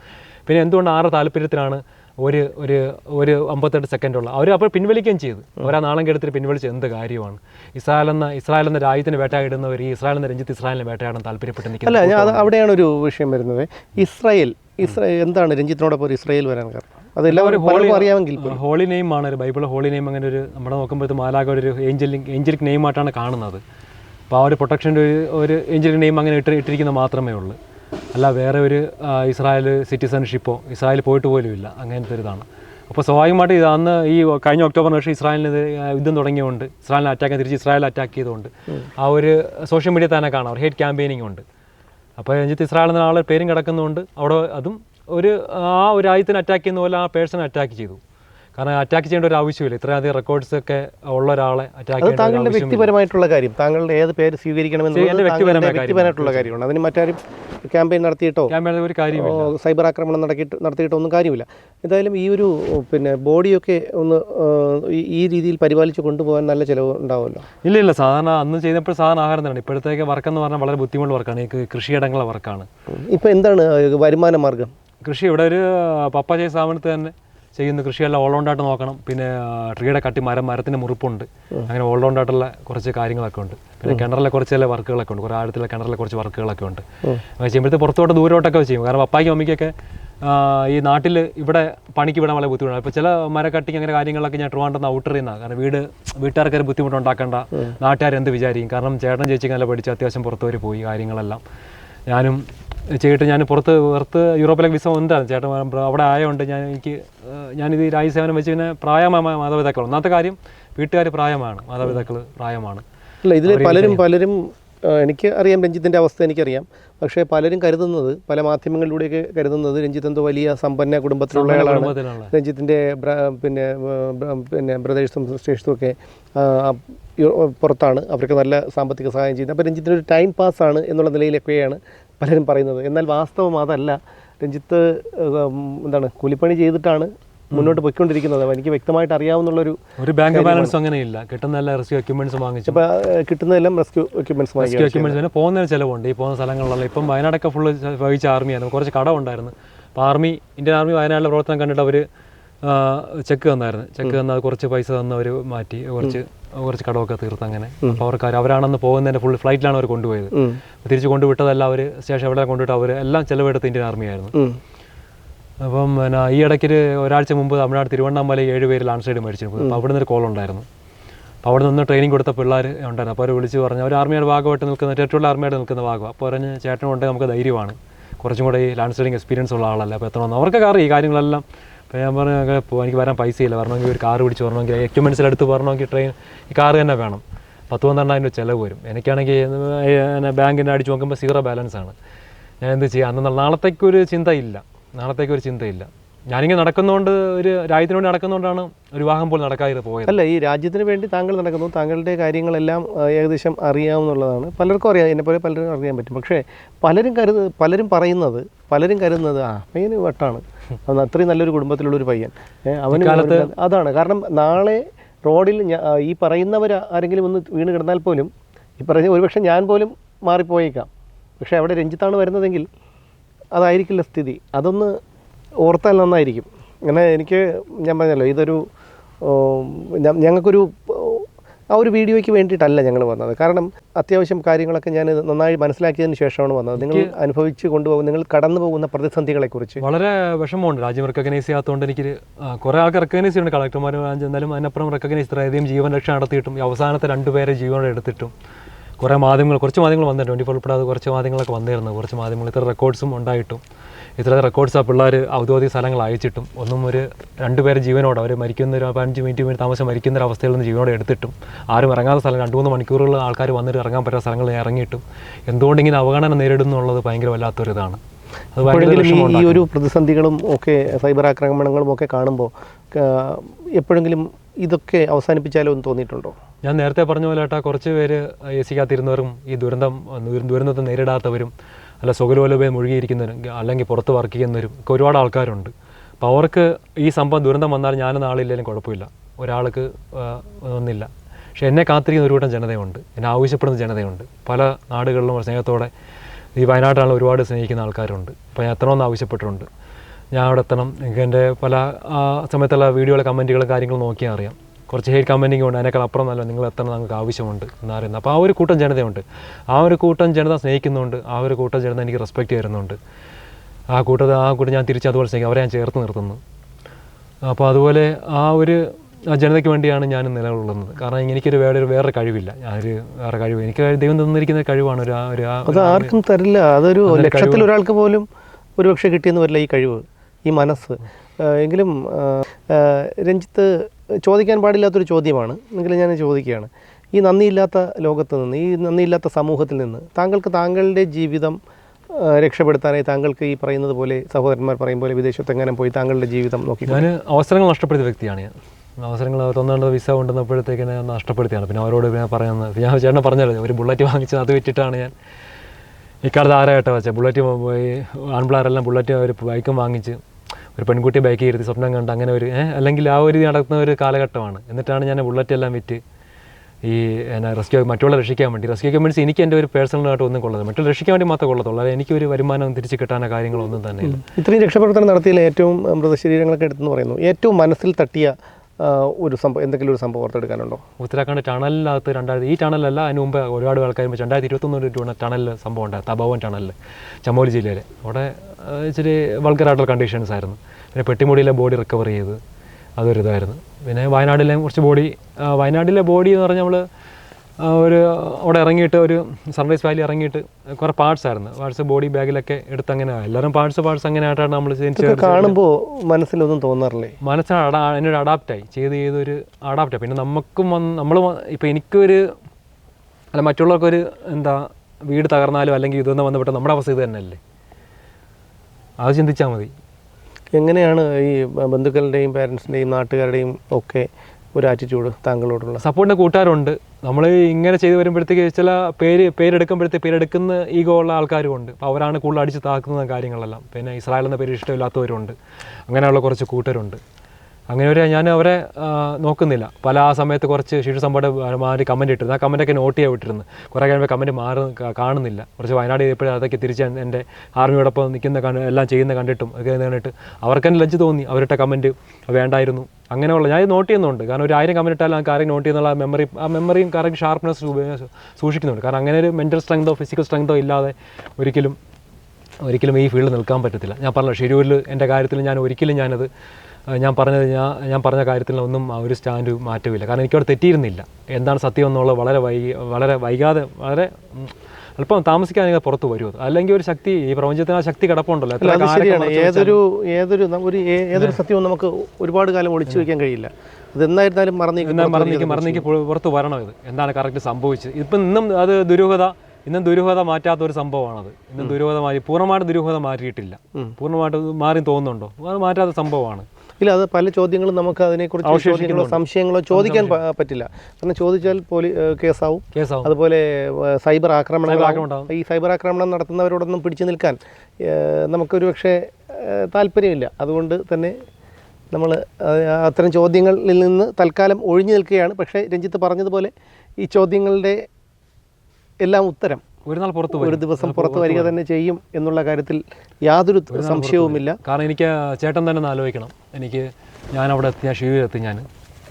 പിന്നെ എന്തുകൊണ്ട് ആറ് താല്പര്യത്തിലാണ് ഒരു ഒരു ഒരു അമ്പത്തെട്ട് സെക്കൻഡുള്ള അവർ അപ്പോൾ പിൻവലിക്കുകയും ചെയ്തു. അവർ ആ നാളം കെടുത്തിട്ട് പിൻവലിച്ച് എന്ത് കാര്യമാണ്? ഇസ്രായേൽ എന്ന ഇസ്രായേൽ എന്ന രാജ്യത്തിന് വേട്ടയാടുന്നവർ ഈ ഇസ്രായേൽ എന്ന രഞ്ജിത്ത് ഇസ്രായേലിനെ വേട്ടയാടാൻ താല്പര്യപ്പെട്ട് അല്ല ഞാൻ അവിടെയാണ് ഒരു വിഷയം വരുന്നത്. ഇസ്രായേൽ ഇസ്രായേൽ എന്താണ് രഞ്ജിത്തിനോടൊപ്പം ഒരു ഇസ്രായേൽ വരാൻ കാരണം? അറിയാമെങ്കിൽ ഹോളി നെയിം ആണ് ഒരു ബൈബിൾ ഹോളി നെയിം അങ്ങനെ ഒരു നമ്മുടെ നോക്കുമ്പോഴത്തെ മാലാക ഒരു ഏഞ്ചലിക് ഏഞ്ചലിക് നെയിമായിട്ടാണ് കാണുന്നത്. അപ്പോൾ ആ ഒരു പ്രൊട്ടക്ഷന്റെ ഒരു ഒരു ഏഞ്ചലിക് നെയിം അങ്ങനെ ഇട്ട് ഇട്ടിരിക്കുന്നത് മാത്രമേ ഉള്ളൂ. അല്ല വേറെ ഒരു ഇസ്രായേൽ സിറ്റിസൺഷിപ്പോ ഇസ്രായേൽ പോയിട്ട് പോലും ഇല്ല. അങ്ങനത്തെ ഒരിതാണ്. അപ്പോൾ സ്വാഭാവികമായിട്ട് ഇത് അന്ന് ഈ കഴിഞ്ഞ ഒക്ടോബർ വർഷം ഇസ്രായേലിന് യുദ്ധം തുടങ്ങിയതുകൊണ്ട് ഇസ്രായേലിനെ അറ്റാക്ക് തിരിച്ച് ഇസ്രായേൽ അറ്റാക്ക് ചെയ്തുകൊണ്ട് ആ ഒരു സോഷ്യൽ മീഡിയ തന്നെ കാണാം. ഹേറ്റ് ക്യാമ്പയിനിങ് ഉണ്ട്. അപ്പോൾ രഞ്ജിത്ത് ഇസ്രായേൽ എന്ന ആളെ പേരും കിടക്കുന്നതുകൊണ്ട് അവിടെ അതും ഒരു ആ ഒരു ആയുധത്തിന് അറ്റാക്ക് ചെയ്യുന്ന പോലെ ആ പേഴ്സൺ അറ്റാക്ക് ചെയ്തു. കാരണം അറ്റാക്ക് ചെയ്യേണ്ട ഒരു ആവശ്യമില്ല. ഇത്രയധികം റെക്കോർഡ്സ് ഒക്കെ ഉള്ള ഒരാളെ അറ്റാക്ക് താങ്കളുടെ വ്യക്തിപരമായിട്ടുള്ള കാര്യം. താങ്കളുടെ ഏത് പേര് സ്വീകരിക്കണമെന്ന് വ്യക്തിപരമായിട്ടുള്ള കാര്യമാണ്. അതിന് മറ്റാരും ക്യാമ്പയിൻ നടത്തിയിട്ടോ ഒരു കാര്യമില്ല. സൈബർ ആക്രമണം നടക്കിയിട്ട് നടത്തിയിട്ടോ ഒന്നും കാര്യമില്ല. എന്തായാലും ഈ ഒരു പിന്നെ ബോഡിയൊക്കെ ഒന്ന് ഈ- രീതിയിൽ പരിപാലിച്ച് കൊണ്ടുപോകാൻ നല്ല ചിലവ് ഉണ്ടാവുമല്ലോ? ഇല്ല ഇല്ല. സാധാരണ അന്ന് ചെയ്തപ്പോൾ സാധാരണ ആഹാരം തന്നെയാണ്. ഇപ്പോഴത്തേക്ക് വർക്ക് എന്ന് പറഞ്ഞാൽ വളരെ ബുദ്ധിമുട്ടുള്ള വർക്കാണ് കൃഷിയിടങ്ങളെ വർക്കാണ് ഇപ്പം എന്താണ് വരുമാന മാർഗം? കൃഷി ഇവിടെ ഒരു പപ്പ ചെയ്ത സ്ഥാപനത്തിൽ തന്നെ ചെയ്യുന്ന കൃഷിയെല്ലാം ഓൾറൗണ്ടായിട്ട് നോക്കണം. പിന്നെ ട്രീടെ ട്രീയുടെ കട്ടി മരം മരത്തിന്റെ മുറിപ്പുണ്ട്. അങ്ങനെ ഓൾറൗണ്ടായിട്ടുള്ള കുറച്ച് കാര്യങ്ങളൊക്കെ ഉണ്ട്. പിന്നെ കിണറിലെ കുറച്ച് ചില വർക്കുകളൊക്കെ ഉണ്ട്. കുറേ ആഴത്തിലെ കിണറിലെ കുറച്ച് വർക്കുകളൊക്കെ ഉണ്ട്. അങ്ങനെ ചെയ്യുമ്പോഴത്തെ പുറത്തോട്ട് ദൂരോട്ടൊക്കെ ചെയ്യും. കാരണം അപ്പായ്ക്കും അമ്മയ്ക്കൊക്കെ ഈ നാട്ടിൽ ഇവിടെ പണിക്ക് വിടാൻ വളരെ ബുദ്ധിമുട്ടാണ്. ഇപ്പോൾ ചില മരക്കട്ടിങ് അങ്ങനെ കാര്യങ്ങളൊക്കെ ഞാൻ ട്രിവാൻഡ്രം ഔട്ടർ ചെയ്യുന്ന കാരണം വീട് വീട്ടുകാർക്ക് ബുദ്ധിമുട്ടുണ്ടാക്കേണ്ട. നാട്ടുകാർ എന്ത് വിചാരിക്കും? കാരണം ചേട്ടൻ ചേച്ചിക്ക് നല്ല പഠിച്ച് അത്യാവശ്യം പുറത്തുവരെ പോയി കാര്യങ്ങളെല്ലാം. ഞാനും ചെയ്തിട്ട് ഞാൻ പുറത്ത് പുറത്ത് യൂറോപ്പിലേക്ക് വിസ ഉണ്ടായിരുന്നു ചേട്ടൻ അവിടെ ആയതുകൊണ്ട് ഞാൻ എനിക്ക് ഞാനിത് ഈ രാജ്യസേവനം വെച്ച് പിന്നെ പ്രായമായ മാതാപിതാക്കൾ ഒന്നാമത്തെ കാര്യം വീട്ടുകാർ പ്രായമാണ്. മാതാപിതാക്കൾ പ്രായമാണ്. അല്ല ഇതിൽ പലരും പലരും എനിക്ക് അറിയാം രഞ്ജിത്തിന്റെ അവസ്ഥ എനിക്കറിയാം. പക്ഷേ പലരും കരുതുന്നത് പല മാധ്യമങ്ങളിലൂടെയൊക്കെ കരുതുന്നത് രഞ്ജിത്ത് എന്തോ വലിയ സമ്പന്ന കുടുംബത്തിലുള്ള ആളാണ്. രഞ്ജിത്തിന്റെ പിന്നെ പിന്നെ ബ്രദേഴ്സും സിസ്റ്റേഴ്സും ഒക്കെ പുറത്താണ്. അവർക്ക് നല്ല സാമ്പത്തിക സഹായം ചെയ്യുന്നത്. അപ്പോൾ രഞ്ജിത്തിന്റെ ഒരു ടൈം പാസ്സാണ് എന്നുള്ള നിലയിലൊക്കെയാണ് പലരും പറയുന്നത്. എന്നാൽ വാസ്തവം അതല്ല. രഞ്ജിത്ത് എന്താണ് കൂലിപ്പണി ചെയ്തിട്ടാണ് മുന്നോട്ട് പോയിക്കൊണ്ടിരിക്കുന്നത്. എനിക്ക് വ്യക്തമായിട്ട് അറിയാവുന്നുള്ളൊരു ഒരു ബാങ്ക് ബാലൻസ് അങ്ങനെ ഇല്ല കിട്ടുന്ന എല്ലാ റെസ്ക്യൂ എക്യുപ്മെന്റ്സ് വാങ്ങിച്ചു. ഇപ്പോൾ കിട്ടുന്നതെല്ലാം റെസ്ക്യൂ എക്യുപ്മെന്റ്സ് റെസ്ക്യൂ എക്യുപ്മെന്റ്സ് പിന്നെ പോകുന്നതിന് ചിലവുണ്ട്. ഈ പോകുന്ന സ്ഥലങ്ങളിലുള്ള ഇപ്പം വയനാടൊക്കെ ഫുള്ള് വഹിച്ച ആർമിയായിരുന്നു കുറച്ച് കടമുണ്ടായിരുന്നു അപ്പോൾ ആർമി ഇന്ത്യൻ ആർമി വയനാട്ടിലെ പ്രവർത്തനം കണ്ടിട്ട് അവർ ചെക്ക് തന്നായിരുന്നു. ചെക്ക് തന്ന കുറച്ച് പൈസ തന്ന അവർ മാറ്റി. കുറച്ച് കുറച്ച് കടമൊക്കെ തീർത്ത് അങ്ങനെ. അപ്പോൾ അവർക്ക് അവരാണെന്ന് പോകുന്നതിന്റെ ഫുൾ ഫ്ലൈറ്റിലാണ് അവർ കൊണ്ടുപോയത്. തിരിച്ചു കൊണ്ടുവിട്ടതല്ല അവർ സ്റ്റേഷൻ എവിടെ കൊണ്ടുവിട്ട് അവർ എല്ലാം ചിലവെടുത്ത് ഇന്ത്യൻ ആർമിയായിരുന്നു. അപ്പം പിന്നെ ഈ ഇടയ്ക്ക് ഒരാഴ്ച മുമ്പ് തമിഴ്നാട് തിരുവണ്ണാമല ഏഴ് പേര് ലാൻഡ് സൈഡ് മരിച്ചിരുന്നു അപ്പോൾ അവിടെ നിന്നൊരു ഒരു കോൾ ഉണ്ടായിരുന്നു. അപ്പോൾ അവിടെ നിന്ന് ട്രെയിനിങ് കൊടുത്ത പിള്ളേർ ഉണ്ടായിരുന്നു. അപ്പോൾ അവർ വിളിച്ച് പറഞ്ഞു അവർ ആർമിയുടെ ഭാഗമായിട്ട് നിൽക്കുന്ന ടെറിട്ടറിയൽ ആർമിയായിട്ട് നിൽക്കുന്ന ഭാഗം അപ്പോൾ പറഞ്ഞ് ചേട്ടനുണ്ടെങ്കിൽ നമുക്ക് ധൈര്യമാണ്. കുറച്ചും കൂടെ ഈ ലാൻഡ് സൈഡിങ് എക്സ്പീരിയൻസ് ഉള്ള ആളല്ല അപ്പോൾ എത്തണമെന്ന് അവർക്കൊക്കെ അറിയാം ഈ കാര്യങ്ങളെല്ലാം. അപ്പോൾ ഞാൻ പറഞ്ഞു "അങ്ങനെ പോകാം എനിക്ക് വരാൻ പൈസയില്ല. വരണമെങ്കിൽ ഒരു കാർ പിടിച്ച് വരണമെങ്കിൽ എക്യുപ്മെന്റ്സിൽ എടുത്ത് വരണമെങ്കിൽ ട്രെയിൻ ഈ കാർ തന്നെ വേണം. പത്ത് പന്ത്രണ്ടായിരം രൂപ ചിലവ് വരും. എനിക്കാണെങ്കിൽ ബാങ്കിന്റെ അടിച്ച് നോക്കുമ്പോൾ സീറോ ബാലൻസ് ആണ്. ഞാൻ എന്ത് ചെയ്യാം? അന്ന് നാളത്തേക്കൊരു ചിന്തയില്ല. നാളത്തേക്കൊരു ചിന്തയില്ല. ഞാനിങ്ങനെ നടക്കുന്നതുകൊണ്ട് ഒരു രാജ്യത്തിന് വേണ്ടി നടക്കുന്നതുകൊണ്ടാണ് ഒരു വിവാഹം പോലും നടക്കാതെ പോയത്. അല്ല ഈ രാജ്യത്തിന് വേണ്ടി താങ്കൾ നടക്കുന്നു. താങ്കളുടെ കാര്യങ്ങളെല്ലാം ഏകദേശം അറിയാമെന്നുള്ളതാണ് പലർക്കും അറിയാം. എന്നെപ്പോലെ പലരും അറിയാൻ പറ്റും. പക്ഷേ പലരും കരുത് പലരും പറയുന്നത് പലരും കരുതുന്നത് ആ മെയിൻ വട്ടാണ്. അത്രയും നല്ലൊരു കുടുംബത്തിലുള്ള ഒരു പയ്യൻ അവന് അതാണ്. കാരണം നാളെ റോഡിൽ ഈ പറയുന്നവർ ആരെങ്കിലും ഒന്ന് വീണ് കിടന്നാൽ പോലും ഈ പറഞ്ഞ ഒരുപക്ഷെ ഞാൻ പോലും മാറിപ്പോയേക്കാം. പക്ഷേ അവിടെ രഞ്ജിത്താണ് വരുന്നതെങ്കിൽ അതായിരിക്കില്ല സ്ഥിതി. അതൊന്ന് ഓർത്താൽ നന്നായിരിക്കും. അങ്ങനെ എനിക്ക് ഞാൻ പറഞ്ഞല്ലോ ഇതൊരു ഞങ്ങൾക്കൊരു ആ ഒരു വീഡിയോയ്ക്ക് വേണ്ടിയിട്ടല്ല ഞങ്ങൾ വന്നത്. കാരണം അത്യാവശ്യം കാര്യങ്ങളൊക്കെ ഞാൻ നന്നായി മനസ്സിലാക്കിയതിന് ശേഷമാണ് വന്നത്. നിങ്ങൾ അനുഭവിച്ച് കൊണ്ടുപോകുന്ന നിങ്ങൾ കടന്നു പോകുന്ന പ്രതിസന്ധികളെക്കുറിച്ച്. വളരെ വിഷമമുണ്ട്. രാജ്യം റെക്കഗ്നൈസ് ചെയ്യാത്തതുകൊണ്ട് എനിക്ക് കുറേ ആൾക്ക് റെക്കഗ്നൈസ് ചെയ്യുന്നുണ്ട്. കളക്ടർമാർ എന്നാലും അതിനപ്പുറം റെക്കഗ്നൈസ് ഇത്രയധികം ജീവൻ രക്ഷ നടത്തിയിട്ടും അവസാനത്തെ രണ്ടുപേരെ ജീവനോടെ എടുത്തിട്ടും കുറേ മാധ്യമങ്ങൾ കുറച്ച് മാധ്യമങ്ങൾ വന്നിട്ടുണ്ട്. ട്വന്റി ഫോർ ഉൾപ്പെടാതെ കുറച്ച് മാധ്യമങ്ങളൊക്കെ വന്നിരുന്നു. കുറച്ച് മാധ്യമങ്ങൾ ഇത്ര റെക്കോർഡ്സും ഉണ്ടായിട്ടും. ഇത്ര റെക്കോർഡ്സ് ആ പിള്ളേർ ഔദ്യോഗിക സ്ഥലങ്ങൾ അയച്ചിട്ടും ഒന്നും ഒരു രണ്ടുപേരെ ജീവനോടെ അവർ മരിക്കുന്ന ഒരു പതിനഞ്ച് മിനിറ്റ് മിനിറ്റ് താമസം മരിക്കുന്ന ഒരു അവസ്ഥയിൽ നിന്ന് ജീവനോടെ എടുത്തിട്ടും ആരും ഇറങ്ങാത്ത സ്ഥലം രണ്ട് മൂന്ന് മണിക്കൂറുകൾ ആൾക്കാർ വന്നിട്ട് ഇറങ്ങാൻ പറ്റാത്ത സ്ഥലങ്ങളിൽ ഇറങ്ങിയിട്ടും എന്തുകൊണ്ട് ഇങ്ങനെ അവഗണന നേരിടുന്നു എന്നുള്ളത് ഭയങ്കര വല്ലാത്തൊരു ഇതാണ്. അത് ഭയങ്കര ഈ- ഒരു പ്രതിസന്ധികളും ഒക്കെ സൈബർ ആക്രമണങ്ങളും ഒക്കെ കാണുമ്പോൾ എപ്പോഴെങ്കിലും ഇതൊക്കെ അവസാനിപ്പിച്ചാലോ എന്ന് തോന്നിയിട്ടുണ്ടോ? ഞാൻ നേരത്തെ പറഞ്ഞ പോലെ ഏട്ടാ കുറച്ച് പേര് എ സിക്കകത്തിരുന്നവരും ഈ ദുരന്തം ദുര- ദുരന്തത്തെ നേരിടാത്തവരും അല്ല സുഖലോലുപയെ മുഴുകിയിരിക്കുന്നവരും അല്ലെങ്കിൽ പുറത്ത് വർക്ക് ചെയ്യുന്നവരും ഒക്കെ ഒരുപാട് ആൾക്കാരുണ്ട്. അപ്പോൾ അവർക്ക് ഈ സംഭവം ദുരന്തം വന്നാൽ ഞാൻ നാളില്ലെങ്കിലും കുഴപ്പമില്ല. ഒരാൾക്ക് ഒന്നില്ല. പക്ഷെ എന്നെ കാത്തിരിക്കുന്ന ഒരു കൂട്ടം ജനതയുണ്ട്. എന്നെ ആവശ്യപ്പെടുന്ന ജനതയുണ്ട്. പല നാടുകളിലും സ്നേഹത്തോടെ ഈ വയനാട്ടിലാണ് ഒരുപാട് സ്നേഹിക്കുന്ന ആൾക്കാരുണ്ട്. അപ്പോൾ ഞാൻ എത്തണമെന്ന് ആവശ്യപ്പെട്ടിട്ടുണ്ട്. ഞാൻ അവിടെ എത്തണം. എനിക്ക് എന്റെ പല സമയത്തുള്ള വീഡിയോകളെ കമന്റുകൾ കാര്യങ്ങൾ നോക്കിയാൽ അറിയാം. കുറച്ച് ഹെയ്റ്റ് കമന്റിങ് ഉണ്ട് അതിനേക്കാൾ അപ്പുറം നല്ല നിങ്ങൾ എത്തണം നമുക്ക് ആവശ്യമുണ്ട് എന്നറിയുന്നത് അപ്പോൾ ആ ഒരു കൂട്ടം ജനതയുണ്ട്. ആ ഒരു കൂട്ടം ജനത സ്നേഹിക്കുന്നുണ്ട്. ആ ഒരു കൂട്ടം ജനത എനിക്ക് റെസ്പെക്റ്റ് തരുന്നുണ്ട്. ആ കൂട്ടത്തെ ആ കൂട്ടം ഞാൻ തിരിച്ച് അതുപോലെ സ്നേഹിക്കും. അവരെ ഞാൻ ചേർത്ത് നിർത്തുന്നു. അപ്പോൾ അതുപോലെ ആ ഒരു ആ ജനതയ്ക്ക് വേണ്ടിയാണ് ഞാൻ നിലകൊള്ളുന്നത്. കാരണം എനിക്കൊരു വേറെ ഒരു വേറെ കഴിവില്ല. ഞാനൊരു വേറെ കഴിവ്. എനിക്ക് ദൈവം തന്നിരിക്കുന്ന കഴിവാണ് ഒരു ആ ഒരു അത് ആർക്കും തരില്ല. അതൊരു ലക്ഷത്തിൽ ഒരാൾക്ക് പോലും ഒരുപക്ഷെ കിട്ടിയെന്ന് വരില്ല ഈ കഴിവ് ഈ മനസ്സ്. എങ്കിലും രഞ്ജിത്ത് ചോദിക്കാൻ പാടില്ലാത്തൊരു ചോദ്യമാണ്. എങ്കിലും ഞാൻ ചോദിക്കുകയാണ്. ഈ നന്ദിയില്ലാത്ത ലോകത്ത് നിന്ന് ഈ നന്ദിയില്ലാത്ത സമൂഹത്തിൽ നിന്ന് താങ്കൾക്ക് താങ്കളുടെ ജീവിതം രക്ഷപ്പെടുത്താനായി താങ്കൾക്ക് ഈ പറയുന്നത് പോലെ സഹോദരന്മാർ പറയും പോലെ വിദേശത്തെങ്ങാനും പോയി താങ്കളുടെ ജീവിതം നോക്കി ഞാൻ അവസരങ്ങൾ നഷ്ടപ്പെടുത്തിയ വ്യക്തിയാണ് ഞാൻ. അവസരങ്ങൾ തൊന്നേണ്ട വിസ കൊണ്ടുവന്നപ്പോഴത്തേക്ക് ഞാൻ നഷ്ടപ്പെടുത്തിയാണ്. പിന്നെ അവരോട് ഞാൻ പറയുന്നത് ഞാൻ ചേട്ടൻ പറഞ്ഞല്ലോ ഒരു ബുള്ളറ്റ് വാങ്ങിച്ചത് അത് വിറ്റിട്ടാണ് ഞാൻ. ഇക്കാലത്ത് ആരായിട്ടാണ് വെച്ചാൽ ബുള്ളറ്റ് പോയി ആൺപിള്ളേരെല്ലാം ബുള്ളറ്റ് ഒരു ബൈക്കും വാങ്ങിച്ച് ഒരു പെൺകുട്ടി ബൈക്ക് ഇരുത്തി സ്വപ്നം കണ്ട് അങ്ങനെ ഒരു അല്ലെങ്കിൽ ആ ഒരു നടക്കുന്ന ഒരു കാലഘട്ടമാണ്. എന്നിട്ടാണ് ഞാൻ ബുള്ളറ്റ് എല്ലാം വിറ്റ് ഈ എന്നാ റെസ്ക്യൂ മറ്റുള്ള രക്ഷിക്കാൻ വേണ്ടി. റെസ്ക്യൂ മീൻസ് എനിക്ക് എന്റെ ഒരു പേഴ്സണലായിട്ട് ഒന്നും കൊള്ളത് മറ്റുള്ള രക്ഷിക്കാൻ വേണ്ടി മാത്രമേ കൊള്ളത്തുള്ളൂ. അല്ലാതെ എനിക്കൊരു വരുമാനം തിരിച്ച് കിട്ടാനോ കാര്യങ്ങളൊന്നും തന്നെ ഇത്രയും രക്ഷാപ്രവർത്തനം നടത്തിയതിൽ ഏറ്റവും മൃതശരീരങ്ങളൊക്കെ എടുത്തെന്ന് പറയുന്നു. ഏറ്റവും മനസ്സിൽ തട്ടിയ ഒരു സംഭവം എന്തെങ്കിലും ഒരു സംഭവം ഓർത്തെടുക്കാനുണ്ടോ? ഉത്തരാഖണ്ഡ് ടണലിനകത്ത് രണ്ടായിരത്തി ഈ ടണലല്ല അതിന് മുമ്പ് ഒരുപാട് ആൾക്കാർ രണ്ടായിരത്തി ഇരുപത്തൊന്ന് ടൂണ ടണലിൽ സംഭവം ഉണ്ട് തപോവൻ ടണലിൽ ചമോലി ജില്ലയിൽ അവിടെ ഇച്ചിരി വൾഗറായിട്ടുള്ള കണ്ടീഷൻസ് ആയിരുന്നു. പിന്നെ പെട്ടിമുടിയിലെ ബോഡി റിക്കവർ ചെയ്ത് അതൊരു ഇതായിരുന്നു പിന്നെ വയനാടിലെ കുറച്ച് ബോഡി വയനാട്ടിലെ ബോഡി എന്ന് പറഞ്ഞാൽ നമ്മൾ ഒരു അവിടെ ഇറങ്ങിയിട്ട് ഒരു സൺറൈസ് വാലി ഇറങ്ങിയിട്ട് കുറേ പാർട്സ് ആയിരുന്നു. പാർട്സ് ബോഡി ബാഗിലൊക്കെ എടുത്ത് അങ്ങനെ എല്ലാവരും പാർട്സ് പാർട്സ് അങ്ങനെ ആയിട്ടാണ് നമ്മൾ കാണുമ്പോൾ മനസ്സിലൊന്നും തോന്നാറില്ലേ? മനസ്സിന് അടാ അതിനൊരു അഡാപ്റ്റായി ചെയ്ത് ചെയ്തൊരു അഡാപ്റ്റായി പിന്നെ നമുക്കും വന്ന് നമ്മൾ ഇപ്പം എനിക്കൊരു അല്ല മറ്റുള്ളവർക്കൊരു എന്താ വീട് തകർന്നാലും അല്ലെങ്കിൽ ഇതൊന്നും വന്നപ്പെട്ട നമ്മുടെ അവസ്ഥ ഇത് തന്നെയല്ലേ? അത് ചിന്തിച്ചാൽ മതി. എങ്ങനെയാണ് ഈ ബന്ധുക്കളുടെയും പാരൻസിന്റെയും നാട്ടുകാരുടെയും ഒക്കെ ഒരു ആറ്റിറ്റ്യൂഡ് താങ്കളോടുള്ള? സപ്പോർട്ടിന്റെ കൂട്ടുകാരുണ്ട്. നമ്മൾ ഇങ്ങനെ ചെയ്തു വരുമ്പോഴത്തേക്ക് ചില പേര് പേരെടുക്കുമ്പോഴത്തേക്ക് പേരെടുക്കുന്ന ഈഗോ ഉള്ള ആൾക്കാരും ഉണ്ട് അപ്പോൾ അവരാണ് കൂടുതൽ അടിച്ച് താക്കുന്ന കാര്യങ്ങളെല്ലാം. പിന്നെ ഇസ്രായേൽ എന്ന പേര് ഇഷ്ടമില്ലാത്തവരുണ്ട്. അങ്ങനെയുള്ള കുറച്ച് കൂട്ടരുണ്ട്. അങ്ങനെ ഒരു ഞാൻ അവരെ നോക്കുന്നില്ല. പല ആ സമയത്ത് കുറച്ച് ശിശു സംഭവം മാറി കമന്റ് ഇട്ടിരുന്നു. ആ കമന്റൊക്കെ നോട്ട് ചെയ്യാൻ വിട്ടിരുന്നു. കുറേ കഴിയുമ്പോൾ കമന്റ് മാറി കാണുന്നില്ല. കുറച്ച് വയനാട് ചെയ്തപ്പോഴും അതൊക്കെ തിരിച്ച് എൻ- എന്റെ ആർമിയോടൊപ്പം നിൽക്കുന്ന എല്ലാം ചെയ്യുന്ന കണ്ടിട്ടും ഒക്കെ കണ്ടിട്ട് അവർക്ക് തന്നെ ലജ്ജ് തോന്നി. അവരുടെ കമന്റ് വേണ്ടായിരുന്നു. അങ്ങനെയുള്ള ഞാൻ നോട്ട് ചെയ്യുന്നുണ്ട്. കാരണം ഒരു ആയിരം കമന്റ് ഇട്ടാലും ആ കാര്യം നോട്ട് ചെയ്യുന്നുള്ള ആ മെമ്മറി ആ മെമ്മറിയും കറക്റ്റ് ഷാർപ്നെസ് സൂക്ഷിക്കുന്നുണ്ട്. കാരണം അങ്ങനെ ഒരു മെന്റൽ സ്ട്രെങ്തോ ഫിസിക്കൽ സ്ട്രെങ്തോ ഇല്ലാതെ ഒരിക്കലും ഒരിക്കലും ഈ ഫീൽഡ് നിൽക്കാൻ പറ്റത്തില്ല. ഞാൻ പറഞ്ഞു ഷിരൂരിൽ എന്റെ കാര്യത്തിൽ ഞാൻ ഒരിക്കലും ഞാനത് ഞാൻ പറഞ്ഞത് ഞാൻ ഞാൻ പറഞ്ഞ കാര്യത്തിൽ ഒന്നും ആ ഒരു സ്റ്റാൻഡ് മാറ്റമില്ല കാരണം എനിക്കവിടെ തെറ്റിയിരുന്നില്ല. എന്താണ് സത്യം എന്നുള്ളത് വളരെ വൈകി വളരെ വൈകാതെ വളരെ അല്പം താമസിക്കാൻ എനിക്ക് പുറത്ത് വരും അത്. അല്ലെങ്കിൽ ഒരു ശക്തി ഈ പ്രപഞ്ചത്തിന് ആ ശക്തി കിടപ്പുണ്ടല്ലോ. ഏതൊരു ഏതൊരു ഒരു ഏതൊരു സത്യവും നമുക്ക് ഒരുപാട് കാലം ഒളിച്ചു വയ്ക്കാൻ കഴിയില്ല. അത് എന്തായിരുന്നാലും മറന്നേക്കും മറന്നേക്ക് മറന്നേക്ക് പുറത്ത് വരണം ഇത്. എന്താണ് കറക്റ്റ് സംഭവിച്ചത്? ഇപ്പം ഇന്നും അത് ദുരൂഹത ഇന്നും ദുരൂഹത മാറ്റാത്ത ഒരു സംഭവമാണത്. ഇന്നും ദുരൂഹത മാറ്റി പൂർണമായിട്ട് ദുരൂഹത മാറ്റിയിട്ടില്ല. പൂർണമായിട്ട് മാറി തോന്നുന്നുണ്ടോ? അത് മാറ്റാത്ത സംഭവമാണ്. ഇല്ല അത് പല ചോദ്യങ്ങളും നമുക്ക് അതിനെക്കുറിച്ച് ചോദ്യങ്ങളോ സംശയങ്ങളോ ചോദിക്കാൻ പറ്റില്ല. കാരണം ചോദിച്ചാൽ പോലീ കേസാവും. കേസാവും. അതുപോലെ സൈബർ ആക്രമണങ്ങൾ ഈ സൈബർ ആക്രമണം നടത്തുന്നവരോടൊന്നും പിടിച്ചു നിൽക്കാൻ നമുക്കൊരു പക്ഷേ താല്പര്യമില്ല. അതുകൊണ്ട് തന്നെ നമ്മൾ അത്തരം ചോദ്യങ്ങളിൽ നിന്ന് തൽക്കാലം ഒഴിഞ്ഞു നിൽക്കുകയാണ്. പക്ഷേ രഞ്ജിത്ത് പറഞ്ഞതുപോലെ ഈ ചോദ്യങ്ങളുടെ എല്ലാം ഉത്തരം. ഒരു നാൾ പുറത്ത് ഒരു ദിവസം പുറത്ത് വരിക തന്നെ ചെയ്യും എന്നുള്ള കാര്യത്തിൽ യാതൊരു സംശയവുമില്ല. കാരണം എനിക്ക് ചേട്ടൻ തന്നെ ഒന്ന് ആലോചിക്കണം. എനിക്ക് ഞാൻ അവിടെ എത്തി ഞാൻ ഷീവിലെത്തി ഞാൻ.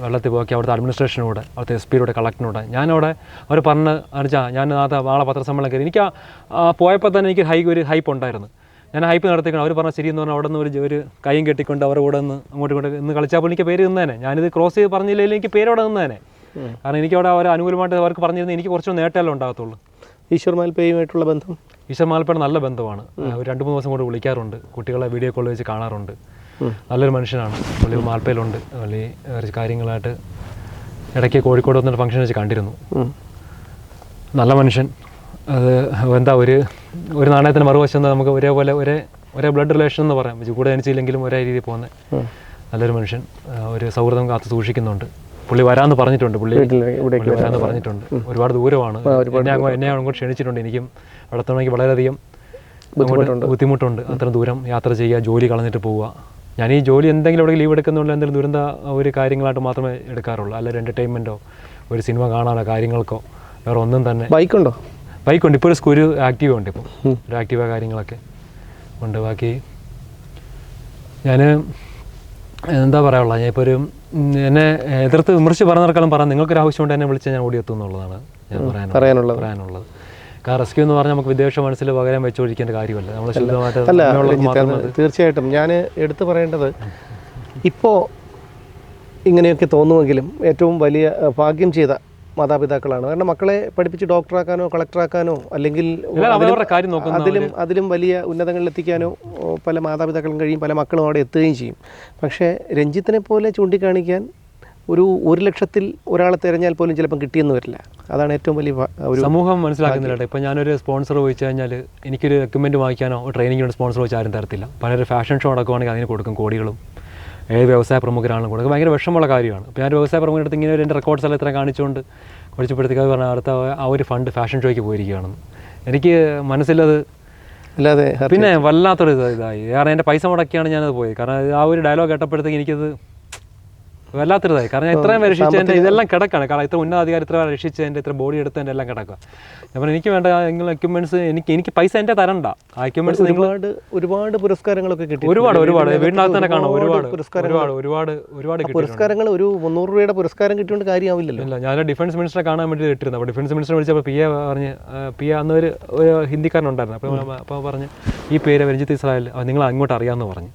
വെള്ളത്തിൽ പോക്കി അവിടുത്തെ അഡ്മിനിസ്ട്രേഷനോട് അവിടുത്തെ എസ് പിയുടെ കളക്ടറിനോട് ഞാനവിടെ അവർ പറഞ്ഞ് അറിച്ചാൽ ഞാൻ നാളെ നാളെ പത്രസമ്മേളനം കയറി. എനിക്ക് പോയപ്പോൾ തന്നെ എനിക്ക് ഹൈ ഒരു ഹൈപ്പ് ഉണ്ടായിരുന്നു. ഞാൻ ഹൈപ്പ് നടത്തിക്കണം അവർ പറഞ്ഞ ശരിയെന്ന് പറഞ്ഞാൽ അവിടെ നിന്ന് ഒരു ഒരു കൈയും കെട്ടിക്കൊണ്ട് അവരുടെ കൂടെ നിന്ന് അങ്ങോട്ടും ഇങ്ങോട്ട് ഇന്ന് കളിച്ചപ്പോൾ എനിക്ക് പേര് നിന്നേനെ. ഞാനിത് ക്രോസ് ചെയ്ത് പറഞ്ഞില്ലെങ്കിൽ എനിക്ക് പേര് അവിടെ നിന്നേനെ. കാരണം എനിക്ക് അവിടെ അവർ അനുകൂലമായിട്ട് അവർക്ക് പറഞ്ഞിരുന്നത് എനിക്ക് കുറച്ച് നേട്ടമല്ലേ ഉണ്ടാകത്തുള്ളൂ. ഈശ്വർ മാൽപ്പയുമായിട്ടുള്ള ബന്ധം? ഈശ്വർ മാൽപ്പയുടെ നല്ല ബന്ധമാണ്. ഒരു രണ്ട് മൂന്ന് ദിവസം കൂടെ വിളിക്കാറുണ്ട്. കുട്ടികളെ വീഡിയോ കോൾ വെച്ച് കാണാറുണ്ട്. നല്ലൊരു മനുഷ്യനാണ്. പുള്ളി മാൽപ്പയിലുണ്ട് വലിയ കാര്യങ്ങളായിട്ട് ഇടയ്ക്ക് കോഴിക്കോട് വന്നിട്ട് ഫംഗ്ഷൻ വെച്ച് കണ്ടിരുന്നു. നല്ല മനുഷ്യൻ. അത് എന്താ ഒരു ഒരു നാണയത്തിന് മറുവശം എന്താ നമുക്ക് ഒരേപോലെ ഒരേ ഒരേ ബ്ലഡ് റിലേഷൻ എന്ന് പറയാം. കൂടെ ജനിച്ചില്ലെങ്കിലും ഒരേ രീതിയിൽ പോകുന്നത്. നല്ലൊരു മനുഷ്യൻ. ഒരു സൗഹൃദം കാത്തു സൂക്ഷിക്കുന്നുണ്ട്. പുള്ളി വരാമെന്ന് പറഞ്ഞിട്ടുണ്ട്. പുള്ളി വരാന്ന് ഇവിടേക്ക് വരാമെന്ന് പറഞ്ഞിട്ടുണ്ട്. ഒരുപാട് ദൂരമാണ്. എന്നെ അങ്ങ് എന്നെ അങ്ങോട്ട് ക്ഷണിച്ചിട്ടുണ്ട്. എനിക്കും അവിടെ വളരെയധികം ബുദ്ധിമുട്ടുണ്ട്. ബുദ്ധിമുട്ടുണ്ട്. അത്ര ദൂരം യാത്ര ചെയ്യുക ജോലി കളഞ്ഞിട്ട് പോവുക. ഞാൻ ഈ ജോലി എന്തെങ്കിലും എവിടെ ലീവ് എടുക്കുന്നുള്ള എന്തെങ്കിലും ദുരന്ത ഒരു കാര്യങ്ങളായിട്ട് മാത്രമേ എടുക്കാറുള്ളൂ. അല്ലെങ്കിൽ എന്റർടൈൻമെന്റോ ഒരു സിനിമ കാണാനോ കാര്യങ്ങൾക്കോ വേറെ ഒന്നും തന്നെ. ബൈക്കുണ്ടോ? ബൈക്കുണ്ട്. ഇപ്പോൾ ഒരു ഒരു ആക്റ്റീവ ഉണ്ട് ഇപ്പോൾ ഒരു ആക്റ്റീവ കാര്യങ്ങളൊക്കെ ഉണ്ട്. ബാക്കി ഞാൻ എന്താ പറയാനുള്ള ഞാൻ ഇപ്പോൾ ഒരു എന്നെ എതിർത്ത് വിമർശിച്ച് പറഞ്ഞവർക്കെല്ലാം പറയാം. നിങ്ങൾക്കൊരു ആവശ്യമുണ്ട് എന്നെ വിളിച്ച് ഞാൻ ഓടിയെത്തും എന്നുള്ളതാണ് ഞാൻ പറയാനുള്ളത്. പറയാനുള്ളത്. കാരണം റെസ്ക്യൂ എന്ന് പറഞ്ഞാൽ നമുക്ക് വിദേശ മനസ്സിൽ പകരം വെച്ചൊഴിക്കേണ്ട കാര്യമല്ല. നമ്മൾ ശുദ്ധമായിട്ട് തീർച്ചയായിട്ടും. ഞാൻ എടുത്തു പറയേണ്ടത് ഇപ്പോൾ ഇങ്ങനെയൊക്കെ തോന്നുമെങ്കിലും ഏറ്റവും വലിയ ഭാഗ്യം ചെയ്ത മാതാപിതാക്കളാണ്. കാരണം മക്കളെ പഠിപ്പിച്ച് ഡോക്ടറാക്കാനോ കളക്ടറാക്കാനോ അല്ലെങ്കിൽ അതിലും അതിലും വലിയ ഉന്നതങ്ങളിൽ എത്തിക്കാനോ പല മാതാപിതാക്കളും കഴിയും പല മക്കളും അവിടെ എത്തുകയും ചെയ്യും. പക്ഷേ രഞ്ജിത്തിനെ പോലെ ചൂണ്ടിക്കാണിക്കാൻ ഒരു ഒരു ലക്ഷത്തിൽ ഒരാളെ തിരഞ്ഞാൽ പോലും ചിലപ്പം കിട്ടിയെന്ന് വരില്ല. അതാണ് ഏറ്റവും വലിയ ഒരു സമൂഹം മനസ്സിലാക്കുന്നില്ല ഇപ്പം ഞാനൊരു സ്പോൺസർ ചോദിച്ചു കഴിഞ്ഞാൽ എനിക്കൊരു എക്യുപ്മെന്റ് വാങ്ങിക്കാനോ ട്രെയിനിങ്ങിനോട് സ്പോൺസർ ചോദിച്ചാൽ ആരും തരത്തില്ല. പലരും ഫാഷൻ ഷോ നടക്കുവാണെങ്കിൽ അതിന് കൊടുക്കും കോടികളും. ഏത് വ്യവസായ പ്രമുഖരാണെങ്കിലും കൂടെ. ഭയങ്കര വിഷമമുള്ള കാര്യമാണ്. അപ്പോൾ ഞാൻ വ്യവസായ പ്രമുഖരുടെ അടുത്ത് ഇങ്ങനെ ഒരു എന്റെ റെക്കോർഡ്സ് എല്ലാം ഇത്ര കാണിച്ചുകൊണ്ട് കുറച്ചപ്പോഴത്തേക്ക് അത് പറഞ്ഞാൽ അടുത്ത ആ ഒരു ഫണ്ട് ഫാഷൻ ഷോയ്ക്ക് പോയിരിക്കുകയാണെന്ന്. എനിക്ക് മനസ്സിലത് അല്ലാതെ പിന്നെ വല്ലാത്തൊരു ഇത് ഇതായി. കാരണം എന്റെ പൈസ മുടക്കിയാണ് ഞാനത് പോയത്. കാരണം ആ ഒരു ഡയലോഗ് കേട്ടപ്പോഴത്തേക്ക് എനിക്കത് വല്ലാത്തൊരിതായി. കാരണം ഇത്രയും രക്ഷിച്ചതിന്റെ ഇതെല്ലാം കിടക്കാണ്. കാരണം ഇത്ര ഉന്നതാധികാരി ഇത്ര രക്ഷിച്ചതിന്റെ ഇത്ര ബോഡി എടുത്തതിന്റെ എല്ലാം കിടക്കുക പറഞ്ഞു എനിക്ക് വേണ്ട നിങ്ങൾ എക്യുപ്മെന്റ്സ് എനിക്ക് എനിക്ക് പൈസ എന്റെ തരണ്ട. ആ എക്യുപ്മെന്റ്സ് നിങ്ങൾ ഒരുപാട് ഒരുപാട് പുരസ്കാരങ്ങളൊക്കെ കിട്ടി ഒരുപാട് ഒരുപാട്. വീടിനകത്ത് തന്നെ കാണാം. ഒരുപാട് ഒരുപാട് ഒരുപാട് ഒരുപാട് ഒരുപാട് പുരസ്കാരങ്ങൾ ഒരു മുന്നൂറ് രൂപയുടെ പുരസ്കാരം കിട്ടിയോണ്ട് കാര്യമാവില്ലല്ലോ ഇല്ല ഞാൻ ഡിഫൻസ് മിനിസ്റ്ററെ കാണാൻ വേണ്ടി ഇട്ടിരുന്നു. അപ്പോൾ ഡിഫൻസ് മിനിസ്റ്റർ വിളിച്ചപ്പോൾ പി എ പറഞ്ഞ് പി എ അന്ന് ഒരു ഹിന്ദിക്കാരനുണ്ടായിരുന്നു അപ്പോൾ അപ്പോൾ പറഞ്ഞ് ഈ പേര് രഞ്ജിത്ത് ഇസ്രായേൽ നിങ്ങൾ അങ്ങോട്ട് അറിയാമെന്ന് പറഞ്ഞു.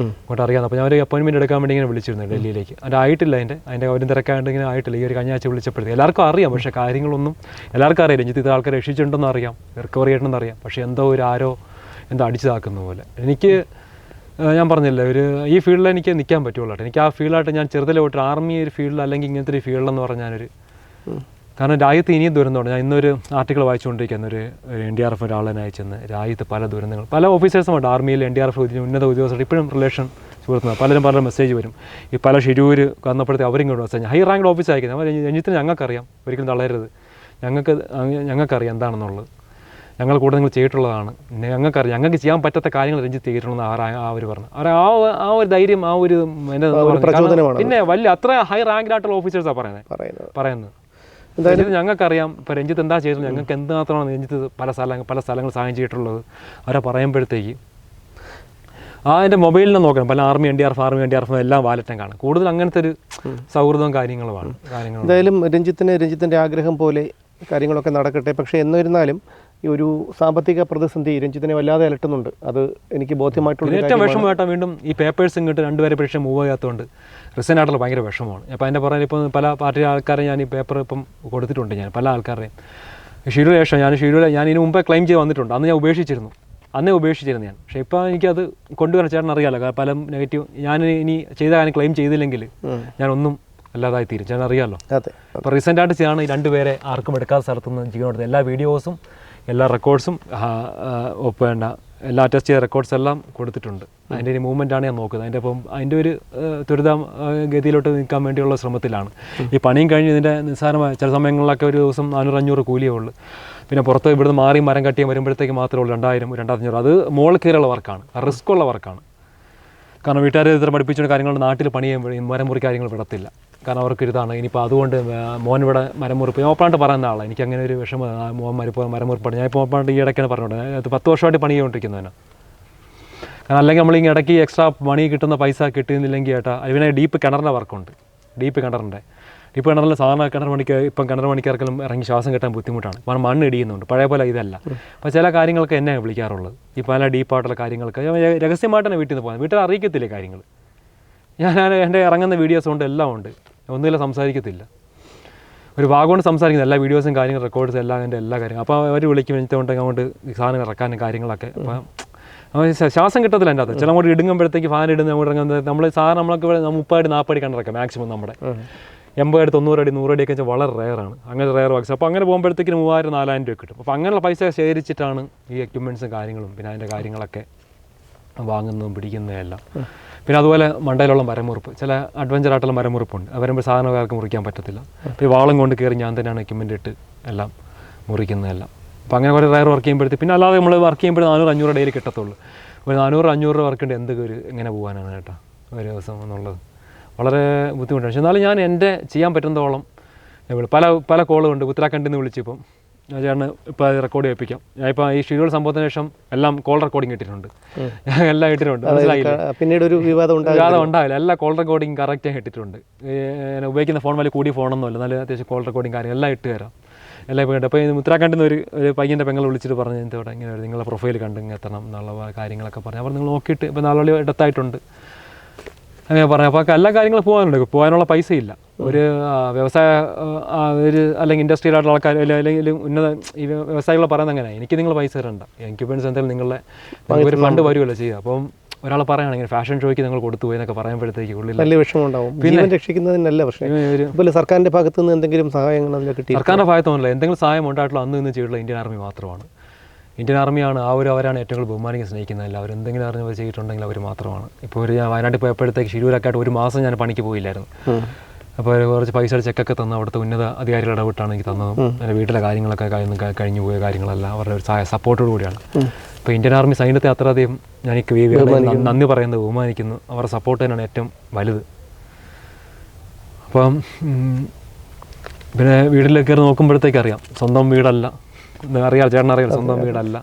അങ്ങോട്ട് അറിയാം അപ്പോൾ ഞാൻ ഒരു അപ്പോയിൻമെന്റ് എടുക്കാൻ വേണ്ടി ഇങ്ങനെ വിളിച്ചിരുന്നു ഡൽഹിയിലേക്ക്. അതിന്റെ ആയിട്ടില്ല അതിന്റെ അതിന്റെ ഒരു തിരക്കായിട്ട് ഇങ്ങനെ ആയിട്ടില്ല. ഈ ഒരു കഴിഞ്ഞ ആഴ്ച വിളിച്ചപ്പോഴത്തേക്ക്. എല്ലാവർക്കും അറിയാം. പക്ഷേ കാര്യങ്ങളൊന്നും എല്ലാവർക്കും അറിയാം രഞ്ജിത്ത് ഇത് ആൾക്കാർ രക്ഷിച്ചിട്ടുണ്ടെന്ന് അറിയാം. റിക്കവറി ചെയ്യണമെന്ന് അറിയാം. പക്ഷേ എന്തോ ഒരു ആരോ എന്തോ അടിച്ചതാക്കുന്ന പോലെ. എനിക്ക് ഞാൻ പറഞ്ഞില്ല ഒരു ഈ ഫീൽഡിൽ എനിക്ക് നിൽക്കാൻ പറ്റുള്ളൂ. എനിക്ക് ആ ഫീൽഡായിട്ട് ഞാൻ ചെറുതിലെ ആർമി ഒരു ഫീൽഡിൽ അല്ലെങ്കിൽ ഇങ്ങനത്തെ ഒരു ഫീൽഡെന്ന് പറഞ്ഞാൽ കാരണം രാജ്യത്ത് ഇനിയും ദുരന്തമുണ്ട്. ഞാൻ ഇന്നൊരു ആർട്ടിക്കിൾ വായിച്ചുകൊണ്ടിരിക്കുന്ന ഒരു എൻ ഡി ആർ എഫ് ഒരാളെ അയച്ചെന്ന് രാജ്യത്ത് പല ദുരന്തങ്ങൾ. പല ഓഫീസേഴ്സും ഉണ്ട്. ആർമിയിൽ എൻ ഡി ആർ എഫ് ഉന്നത ഉദ്യോഗസ്ഥർ ഇപ്പോഴും റിലേഷൻ സുഹൃത്തുക്കൾ. പലരും പല മെസ്സേജ് വരും. ഈ പല ഷിരൂര് വന്നപ്പോഴത്തെ അവരിങ്ങോട്ട് മെസ്സേജ് ഹൈ റാങ്ക്ഡ് ഓഫീസ് അയക്കുന്നത് അവർ രഞ്ജിത്തിന് ഞങ്ങൾക്കറിയാം. ഒരിക്കലും തളരരുത്. ഞങ്ങൾക്ക് ഞങ്ങൾക്കറിയാം എന്താണെന്നുള്ളത്. ഞങ്ങൾ കൂടെ നിങ്ങൾ ചെയ്തിട്ടുള്ളതാണ്. ഞങ്ങൾക്കറിയാം. ഞങ്ങൾക്ക് ചെയ്യാൻ പറ്റാത്ത കാര്യങ്ങൾ രഞ്ജിത്ത് ചെയ്തിട്ടുണ്ടെന്ന് ആ ആ അവർ പറഞ്ഞു. അവർ ആ ആ ഒരു ധൈര്യം ആ ഒരു പിന്നെ വലിയ അത്ര ഹൈ റാങ്കിലായിട്ടുള്ള ഓഫീസേഴ്സാണ് പറയുന്നത്. പറയുന്നത്. രഞ്ജിത്ത് ഞങ്ങൾക്കറിയാം. ഇപ്പോൾ രഞ്ജിത്ത് എന്താ ചെയ്തത്? ഞങ്ങൾക്ക് എന്ത് മാത്രമാണ് രഞ്ജിത്ത് പല സ്ഥലങ്ങൾ പല സ്ഥലങ്ങൾ സഹായം ചെയ്തിട്ടുള്ളത് അവരെ പറയുമ്പോഴത്തേക്ക്. ആ എന്റെ മൊബൈലിൽ നോക്കണം. പല army N D R F army N D R F എല്ലാം വാലറ്റും കാണാം. കൂടുതൽ അങ്ങനത്തെ ഒരു സൗഹൃദവും കാര്യങ്ങളുമാണ് കാര്യങ്ങൾ എന്തായാലും രഞ്ജിത്തിന് രഞ്ജിത്തിന്റെ ആഗ്രഹം പോലെ കാര്യങ്ങളൊക്കെ നടക്കട്ടെ. പക്ഷേ എന്നിരുന്നാലും ഈ ഒരു സാമ്പത്തിക പ്രതിസന്ധി രഞ്ജിത്തിനെ വല്ലാതെ അലട്ടുന്നുണ്ട്. അത് എനിക്ക് ബോധ്യമായിട്ടുള്ള ഏറ്റവും. വിഷമമായിട്ടാണ് വീണ്ടും ഈ പേപ്പേഴ്സ് ഇങ്ങോട്ട് രണ്ടുപേരെ പരീക്ഷ മൂവ് ചെയ്യാത്തതുകൊണ്ട് റിസൈൻ ആയിട്ടുള്ള ഭയങ്കര വിഷമമാണ്. അപ്പോൾ അതിന്റെ പറഞ്ഞാൽ ഇപ്പം പല പാർട്ടി ആൾക്കാരെ ഞാൻ ഈ പേപ്പർ ഇപ്പം കൊടുത്തിട്ടുണ്ട് ഞാൻ പല ആൾക്കാരെയും ഷെഡ്യൂൾ ശേഷം ഞാൻ ഷെഡ്യൂൾ ഞാൻ ഇതിന് മുമ്പേ ക്ലെയിം ചെയ്ത് വന്നിട്ടുണ്ട്. അന്ന് ഞാൻ ഉപേക്ഷിച്ചിരുന്നു. അന്നേ ഉപേക്ഷിച്ചിരുന്നു ഞാൻ. പക്ഷേ ഇപ്പോൾ എനിക്കത് കൊണ്ടുവരാൻ ചേട്ടൻ കാരണം പല നെഗറ്റീവ് ഞാൻ ഇനി ചെയ്ത കാര്യം ക്ലെയിം ചെയ്തില്ലെങ്കിൽ ഞാനൊന്നും ഞാൻ ഒന്നും അല്ലാതായി തീരും. ചേട്ടൻ അറിയാമല്ലോ അപ്പോൾ റീസെന്റ് ആയിട്ട് ചെയ്താണ് ഈ രണ്ടുപേരെ ആർക്കും എടുക്കാത്ത സ്ഥലത്തുനിന്ന് ജീവൻ കൊടുത്തത് എല്ലാ വീഡിയോസും എല്ലാ റെക്കോർഡ്സും ഒപ്പേണ്ട എല്ലാ അറ്റസ്റ്റ് ചെയ്ത റെക്കോർഡ്സ് എല്ലാം കൊടുത്തിട്ടുണ്ട്. അതിന്റെ ഒരു മൂവ്മെന്റ് ആണ് ഞാൻ നോക്കുന്നത്. അതിന്റെ അപ്പം അതിന്റെ ഒരു ആ, ഗതിയിലോട്ട് നിൽക്കാൻ വേണ്ടിയുള്ള ശ്രമത്തിലാണ്. ഈ പണിയും കഴിഞ്ഞ് ഇതിന്റെ നിസ്സാരമായ ചില സമയങ്ങളിലൊക്കെ ഒരു ദിവസം നാനൂറ് അഞ്ഞൂറ് കൂലിയേ ഉള്ളൂ. പിന്നെ പുറത്ത് ഇവിടുന്ന് മാറി മരം കട്ടിയും വരുമ്പോഴത്തേക്ക് മാത്രമേ ഉള്ളൂ രണ്ടായിരം രണ്ടായിരത്തഞ്ഞൂറ്. അത് മോൾ കയറിയുള്ള വർക്കാണ്. റിസ്ക് ഉള്ള വർക്കാണ് കാരണം വീട്ടുകാരെ ഇത്ര പഠിപ്പിച്ചുകൊണ്ട് കാര്യങ്ങൾ നാട്ടിൽ പണി ചെയ്യുമ്പോൾ മരം മുറി കാര്യങ്ങൾ വിടത്തില്ല. കാരണം അവർക്ക് ഇതാണ് ഇനിയിപ്പോൾ അതുകൊണ്ട് മോൻ ഇവിടെ മരമുറിപ്പ് ഞാൻ ഓപ്പാണ്ട് പറയുന്ന ആളാണ് എനിക്ക് അങ്ങനെ ഒരു വിഷമം മോൻ മരിപ്പോൾ മരമുറിപ്പാണ്. ഞാൻ ഇപ്പോൾ ഓപ്പാണ്ട് ഈ ഇടയ്ക്കാണ് പറഞ്ഞോണ്ട് അത് പത്ത് വർഷമായിട്ട് പണി ചെയ്തുകൊണ്ടിരിക്കുന്നതിന് കാരണം അല്ലെങ്കിൽ നമ്മൾ ഈ ഇടയ്ക്ക് എക്സ്ട്രാ മണി കിട്ടുന്ന പൈസ കിട്ടുന്നില്ലെങ്കിൽ ഏട്ടാ അതിനെ ഡീപ്പ് കിണറിന്റെ വർക്കുണ്ട് ഡീപ്പ് കിണറിന്റെ ഡീപ്പ് കിണറിൽ സാധാരണ കിണർ പണിക്ക് ഇപ്പം കിണർ പണിക്കാർക്കെല്ലാം ഇറങ്ങി ശ്വാസം കിട്ടാൻ ബുദ്ധിമുട്ടാണ്. കാരണം മണ്ണ് ഇടിയുന്നുണ്ട്. പഴയ പോലെ ഇതല്ല. അപ്പോൾ ചില കാര്യങ്ങൾക്ക് എന്നെ വിളിക്കാറുള്ളത്. ഈ പല ഡീപ്പായിട്ടുള്ള കാര്യങ്ങൾക്ക്. രഹസ്യമായിട്ടാണ് രഹസ്യമായിട്ട് വീട്ടിൽ നിന്ന് പോകുന്നത്. വീട്ടിൽ അറിയിക്കത്തില്ലേ കാര്യങ്ങൾ ഞാൻ എന്റെ ഇറങ്ങുന്ന വീഡിയോസ് കൊണ്ട് എല്ലാം ഉണ്ട്. ഒന്നുമില്ല സംസാരിക്കത്തില്ല. ഒരു വാഗോണ്ട് സംസാരിക്കുന്നത് എല്ലാ വീഡിയോസും കാര്യങ്ങളും റെക്കോർഡ്സ് എല്ലാം എന്റെ എല്ലാ കാര്യങ്ങളും. അപ്പോൾ അവർ വിളിക്കും എനിക്കൊണ്ട് അങ്ങോട്ട് സാധനം ഇറക്കാനും കാര്യങ്ങളൊക്കെ. അപ്പം ശ്വാസം കിട്ടത്തില്ല എന്റെ അത് ചില അങ്ങോട്ട് ഇടുങ്ങുമ്പോഴത്തേക്ക് ഫാൻ ഇടുന്ന അങ്ങോട്ട് ഇറങ്ങുന്നത് നമ്മൾ സാധനം നമ്മളൊക്കെ ഇവിടെ മുപ്പത് നാൽപ്പടി കണ്ടിറക്കാം മാക്സിമം നമ്മുടെ. എൺപത് അടി തൊണ്ണൂറ് അടി നൂറ് അടിയൊക്കെ വെച്ചാൽ വളരെ റെയറാണ് അങ്ങനെ റെയർ വാക്സ് അപ്പോൾ അങ്ങനെ പോകുമ്പോഴത്തേക്കിന് മൂവായിരം നാലായിരം രൂപ കിട്ടും. അപ്പോൾ അങ്ങനെയുള്ള പൈസ ശേഖരിച്ചിട്ടാണ് ഈ എക്യുപ്മെന്റ്സും കാര്യങ്ങളും പിന്നെ അതിന്റെ കാര്യങ്ങളൊക്കെ വാങ്ങുന്നതും പിടിക്കുന്നതല്ല. പിന്നെ അതുപോലെ മണ്ടയിലുള്ള മരമുറിപ്പ്. ചില അഡ്വഞ്ചർ ആയിട്ടുള്ള മരമുറിപ്പുണ്ട് വരുമ്പോൾ സാധനക്കാർക്ക് മുറിക്കാൻ പറ്റത്തില്ല. അപ്പോൾ ഈ വാളം കൊണ്ട് കയറി ഞാൻ തന്നെയാണ് എക്യുപ്മെന്റ് ഇട്ട് എല്ലാം മുറിക്കുന്നതെല്ലാം. അപ്പോൾ അങ്ങനെ കുറേ റയർ വർക്ക് ചെയ്യുമ്പോഴത്തേക്ക് പിന്നെ അല്ലാതെ നമ്മൾ വർക്ക് ചെയ്യുമ്പോൾ നാനൂറ് അഞ്ഞൂറ് ഡെയിലി കിട്ടത്തുള്ളൂ. ഒരു നാനൂറ് അഞ്ഞൂറ് രൂപ വർക്ക് ഉണ്ട്. എന്തൊക്കെ ഒരു എങ്ങനെ പോകാനാണ് കേട്ടോ. ഒരു ദിവസം എന്നുള്ളത്. വളരെ ബുദ്ധിമുട്ടാണ്. പക്ഷെ എന്നാലും ഞാൻ എന്റെ ചെയ്യാൻ പറ്റുന്നതോളം പല പല കോളുണ്ട് ഉത്തരാഖണ്ഡിൽ നിന്ന് വിളിച്ചിപ്പം. ചേട്ടന് ഇപ്പോൾ അത് റെക്കോർഡ് ചെയ്യിപ്പിക്കാം. ഞാൻ ഇപ്പോൾ ഈ ഷെഡ്യൂൾ സംഭവത്തിന് ശേഷം എല്ലാം കോൾ റെക്കോർഡിംഗ് ഇട്ടിട്ടുണ്ട്. ഞാൻ എല്ലാം ഇട്ടിട്ടുണ്ട്. മനസ്സിലായില്ല? പിന്നീട് ഒരു വിവാദം വിവാദം ഉണ്ടാവില്ല. എല്ലാ കോൾ റെക്കോർഡിംഗ് കറക്റ്റ് ഇട്ടിട്ടുണ്ട്. ഞാൻ ഉപയോഗിക്കുന്ന ഫോൺ വലിയ കൂടിയ ഫോണൊന്നുമല്ല നല്ല അത്യാവശ്യം കോൾ റെക്കോർഡിംഗ് കാര്യം എല്ലാം ഇട്ട് തരാം. എല്ലാം ഇപ്പോൾ അപ്പോൾ ഇത് ഉത്തരാഖണ്ഡിൽ നിന്ന് ഒരു ഒരു പയ്യന്റെ പെങ്ങൾ വിളിച്ചിട്ട് പറഞ്ഞു എന്തോടെ ഇങ്ങനെ നിങ്ങളുടെ നിങ്ങളെ പ്രൊഫൈൽ കണ്ട് ഇങ്ങനെ എത്തണം എന്നുള്ള കാര്യങ്ങളൊക്കെ പറഞ്ഞു. അപ്പോൾ നിങ്ങൾ നോക്കിയിട്ട് ഇപ്പോൾ നാളെ ഇടത്തായിട്ടുണ്ട് അങ്ങനെ പറഞ്ഞു. അപ്പോൾ എല്ലാ കാര്യങ്ങളും പോകാനുണ്ട്. പോകാനുള്ള പൈസ ഇല്ല ഒരു വ്യവസായ ഒരു അല്ലെങ്കിൽ ഇൻഡസ്ട്രിയിലായിട്ടുള്ള ആൾക്കാർ അല്ലെ- അല്ലെങ്കിൽ ഉന്നത ഈ വ്യവസായികൾ പറയുന്നത് അങ്ങനെ എനിക്ക് നിങ്ങൾ പൈസ തരണ്ട. എക്യുപ്മെന്റ്സ് എന്തെങ്കിലും നിങ്ങളെ നിങ്ങൾക്ക് ഒരു ഫണ്ട് വരുമല്ലോ ചെയ്യുക. അപ്പം ഒരാൾ പറയുകയാണെങ്കിൽ ഫാഷൻ ഷോയ്ക്ക് നിങ്ങൾ കൊടുത്തു പോയി എന്നൊക്കെ പറയുമ്പോഴത്തേക്ക് ഉള്ളിൽ വലിയ വിഷമമുണ്ടാവും. ജീവൻ രക്ഷിക്കുന്നതിനല്ല അതുപോലെ സർക്കാരിന്റെ ഭാഗത്തുനിന്ന് എന്തെങ്കിലും സഹായങ്ങൾ സർക്കാരിന്റെ ഭാഗത്തൊന്നുമില്ല എന്തെങ്കിലും സഹായം ഉണ്ടായിട്ടുള്ള അന്ന് ഇന്ന് ചെയ്തിട്ടുള്ള ഇന്ത്യൻ ആർമി മാത്രമാണ്. ഇന്ത്യൻ ആർമിയാണ് ആ ഒരു അവരാണ് ഏറ്റവും കൂടുതൽ ബഹുമാനിക്കാൻ സ്നേഹിക്കുന്നത്. അവർ എന്തെങ്കിലും അറിഞ്ഞ് ചെയ്തിട്ടുണ്ടെങ്കിൽ അവർ മാത്രമാണ്. ഇപ്പോൾ ഒരു ഞാൻ വയനാട്ടിൽ പോയപ്പോഴത്തേക്ക് ഷിരൂരൊക്കെ ആയിട്ട് ഒരു മാസം ഞാൻ പണിക്ക് പോയില്ലായിരുന്നു. അപ്പോൾ കുറച്ച് പൈസ ചെക്കൊക്കെ തന്ന അവിടുത്തെ ഉന്നത അധികാരികളുടെ ഇടപെട്ടാണ് എനിക്ക് തന്നതും. എന്റെ വീട്ടിലെ കാര്യങ്ങളൊക്കെ കഴിഞ്ഞ് കഴിഞ്ഞു പോയ കാര്യങ്ങളെല്ലാം അവരുടെ ഒരു സഹായ സപ്പോർട്ടോട് കൂടിയാണ്. ഇപ്പോൾ ഇന്ത്യൻ ആർമി സൈന്യത്തെ അത്രയധികം ഞാൻ നന്ദി പറയുന്നത് ബഹുമാനിക്കുന്നു. അവരുടെ സപ്പോർട്ട് തന്നെയാണ് ഏറ്റവും വലുത്. അപ്പം പിന്നെ വീട്ടിൽ കയറി നോക്കുമ്പോഴത്തേക്ക് അറിയാം. സ്വന്തം വീടല്ല. അറിയാം ചേട്ടൻ അറിയാം സ്വന്തം വീടല്ല.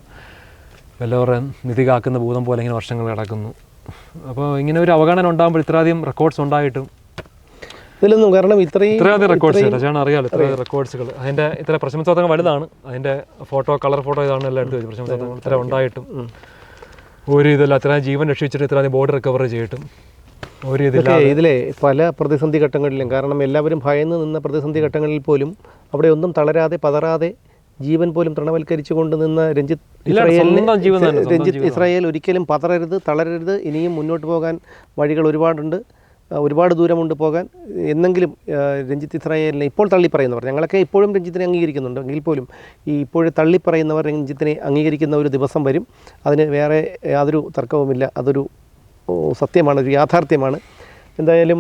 വല്ലവരുടെ നിധി കാക്കുന്ന ഭൂതം പോലെ ഇങ്ങനെ വർഷങ്ങൾ കിടക്കുന്നു. അപ്പോൾ ഇങ്ങനെ ഒരു അവഗണന ഉണ്ടാകുമ്പോൾ ഇത്രയധികം റെക്കോർഡ്സ് ഉണ്ടായിട്ടും ഇതിലൊന്നും കാരണം ഇത്രയും ഇത്രയധികം റെക്കോർഡ്സ് ചേട്ടൻ അറിയാലോ ഇത്രയും റെക്കോർഡ്സുകൾ അതിന്റെ ഇത്ര പ്രശംസോത്തങ്ങൾ വലുതാണ്. അതിന്റെ ഫോട്ടോ കളർ ഫോട്ടോ ഇതാണ് എല്ലാം എടുത്ത് വെച്ചു പ്രശംസോത്തങ്ങൾ ഇത്ര ഉണ്ടായിട്ടും. ഒരു ഇതില്ല അത്രയും ജീവൻ രക്ഷിച്ചിട്ട് ഇത്രയും ബോഡി റിക്കവർ ചെയ്തിട്ടും. ഒരു ഇതില്ല ഇതിലെ പല പ്രതിസന്ധി ഘട്ടങ്ങളിലും കാരണം എല്ലാവരും ഭയന്ന് നിന്ന പ്രതിസന്ധി ഘട്ടങ്ങളിൽ പോലും അവിടെ ഒന്നും തളരാതെ പതറാതെ ജീവൻ പോലും തൃണവൽക്കരിച്ചുകൊണ്ട് നിന്ന രഞ്ജിത്ത് ഇസ്രായേലിനെ രഞ്ജിത്ത് ഇസ്രായേൽ ഒരിക്കലും പതറരുത് തളരരുത്. ഇനിയും മുന്നോട്ട് പോകാൻ വഴികൾ ഒരുപാടുണ്ട്. ഒരുപാട് ദൂരമുണ്ട് പോകാൻ. എന്നെങ്കിലും രഞ്ജിത്ത് ഇസ്രായേലിനെ ഇപ്പോൾ തള്ളിപ്പറയുന്നവർ ഞങ്ങളൊക്കെ ഇപ്പോഴും രഞ്ജിത്തിനെ അംഗീകരിക്കുന്നുണ്ട്. എങ്കിൽ പോലും ഈ ഇപ്പോഴും തള്ളിപ്പറയുന്നവർ രഞ്ജിത്തിനെ അംഗീകരിക്കുന്ന ഒരു ദിവസം വരും. അതിന് വേറെ യാതൊരു തർക്കവുമില്ല. അതൊരു സത്യമാണ് ഒരു യാഥാർത്ഥ്യമാണ്. എന്തായാലും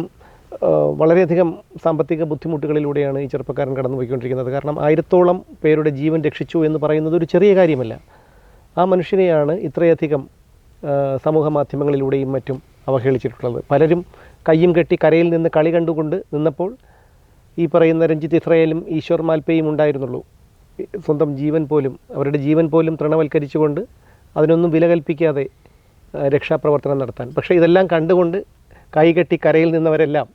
വളരെയധികം സാമ്പത്തിക ബുദ്ധിമുട്ടുകളിലൂടെയാണ് ഈ ചെറുപ്പക്കാരൻ കടന്നുപോയിക്കൊണ്ടിരിക്കുന്നത്. കാരണം ആയിരത്തോളം പേരുടെ ജീവൻ രക്ഷിച്ചു എന്ന് പറയുന്നത് ഒരു ചെറിയ കാര്യമല്ല. ആ മനുഷ്യനെയാണ് ഇത്രയധികം സമൂഹ മാധ്യമങ്ങളിലൂടെയും മറ്റും അവഹേളിച്ചിട്ടുള്ളത്. പലരും കയ്യും കെട്ടി കരയിൽ നിന്ന് കളി കണ്ടുകൊണ്ട് നിന്നപ്പോൾ ഈ പറയുന്ന രഞ്ജിത്ത് ഇസ്രായേലും ഈശ്വർ മാൽപ്പയും ഉണ്ടായിരുന്നുള്ളൂ. സ്വന്തം ജീവൻ പോലും അവരുടെ ജീവൻ പോലും തൃണവൽക്കരിച്ചുകൊണ്ട് അതിനൊന്നും വില കൽപ്പിക്കാതെ രക്ഷാപ്രവർത്തനം നടത്താൻ. പക്ഷേ ഇതെല്ലാം കണ്ടുകൊണ്ട് കൈകെട്ടി കരയിൽ നിന്നവരെല്ലാം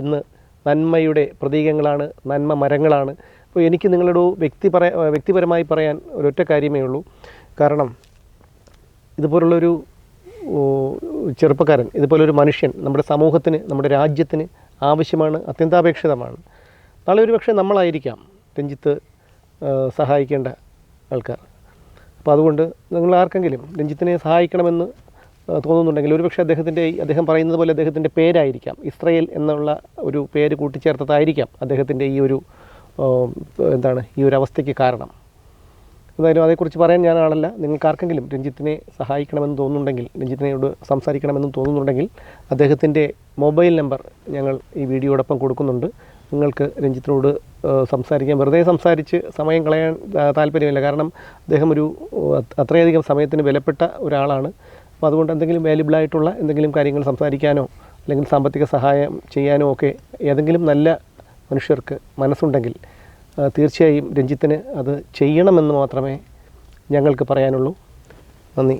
ഇന്ന് നന്മയുടെ പ്രതീകങ്ങളാണ് നന്മ മരങ്ങളാണ്. അപ്പോൾ എനിക്ക് നിങ്ങളോട് വ്യക്തി പറ വ്യക്തിപരമായി പറയാൻ ഒരൊറ്റ കാര്യമേ ഉള്ളൂ. കാരണം ഇതുപോലുള്ളൊരു ചെറുപ്പക്കാരൻ ഇതുപോലൊരു മനുഷ്യൻ നമ്മുടെ സമൂഹത്തിന് നമ്മുടെ രാജ്യത്തിന് ആവശ്യമാണ് അത്യന്താപേക്ഷിതമാണ്. നാളെ ഒരു പക്ഷേ നമ്മളായിരിക്കാം രഞ്ജിത്ത് സഹായിക്കേണ്ട ആൾക്കാർ. അപ്പോൾ അതുകൊണ്ട് നിങ്ങൾ ആർക്കെങ്കിലും രഞ്ജിത്തിനെ സഹായിക്കണമെന്ന് തോന്നുന്നുണ്ടെങ്കിൽ. ഒരുപക്ഷെ അദ്ദേഹത്തിന്റെ അദ്ദേഹം പറയുന്നത് പോലെ അദ്ദേഹത്തിന്റെ പേരായിരിക്കാം. ഇസ്രയേൽ എന്നുള്ള ഒരു പേര് കൂട്ടിച്ചേർത്തതായിരിക്കാം അദ്ദേഹത്തിന്റെ ഈ ഒരു എന്താണ് ഈ ഒരു അവസ്ഥയ്ക്ക് കാരണം. എന്തായാലും അതേക്കുറിച്ച് പറയാൻ ഞാൻ ആളല്ല. നിങ്ങൾക്ക് ആർക്കെങ്കിലും രഞ്ജിത്തിനെ സഹായിക്കണമെന്ന് തോന്നുന്നുണ്ടെങ്കിൽ രഞ്ജിത്തിനോട് സംസാരിക്കണമെന്ന് തോന്നുന്നുണ്ടെങ്കിൽ അദ്ദേഹത്തിന്റെ മൊബൈൽ നമ്പർ ഞങ്ങൾ ഈ വീഡിയോടൊപ്പം കൊടുക്കുന്നുണ്ട്. നിങ്ങൾക്ക് രഞ്ജിത്തിനോട് സംസാരിക്കാൻ വെറുതെ സംസാരിച്ച് സമയം കളയാൻ താല്പര്യമില്ല. കാരണം അദ്ദേഹം ഒരു അത്രയധികം സമയത്തിന് വിലപ്പെട്ട ഒരാളാണ്. അപ്പോൾ അതുകൊണ്ട് എന്തെങ്കിലും വാല്യുബിൾ ആയിട്ടുള്ള എന്തെങ്കിലും കാര്യങ്ങൾ സംസാരിക്കാനോ അല്ലെങ്കിൽ സാമ്പത്തിക സഹായം ചെയ്യാനോ ഒക്കെ ഏതെങ്കിലും നല്ല മനുഷ്യർക്ക് മനസ്സുണ്ടെങ്കിൽ തീർച്ചയായും രഞ്ജിത്തിന് അത് ചെയ്യണമെന്ന് മാത്രമേ ഞങ്ങൾക്ക് പറയാനുള്ളൂ. നന്ദി.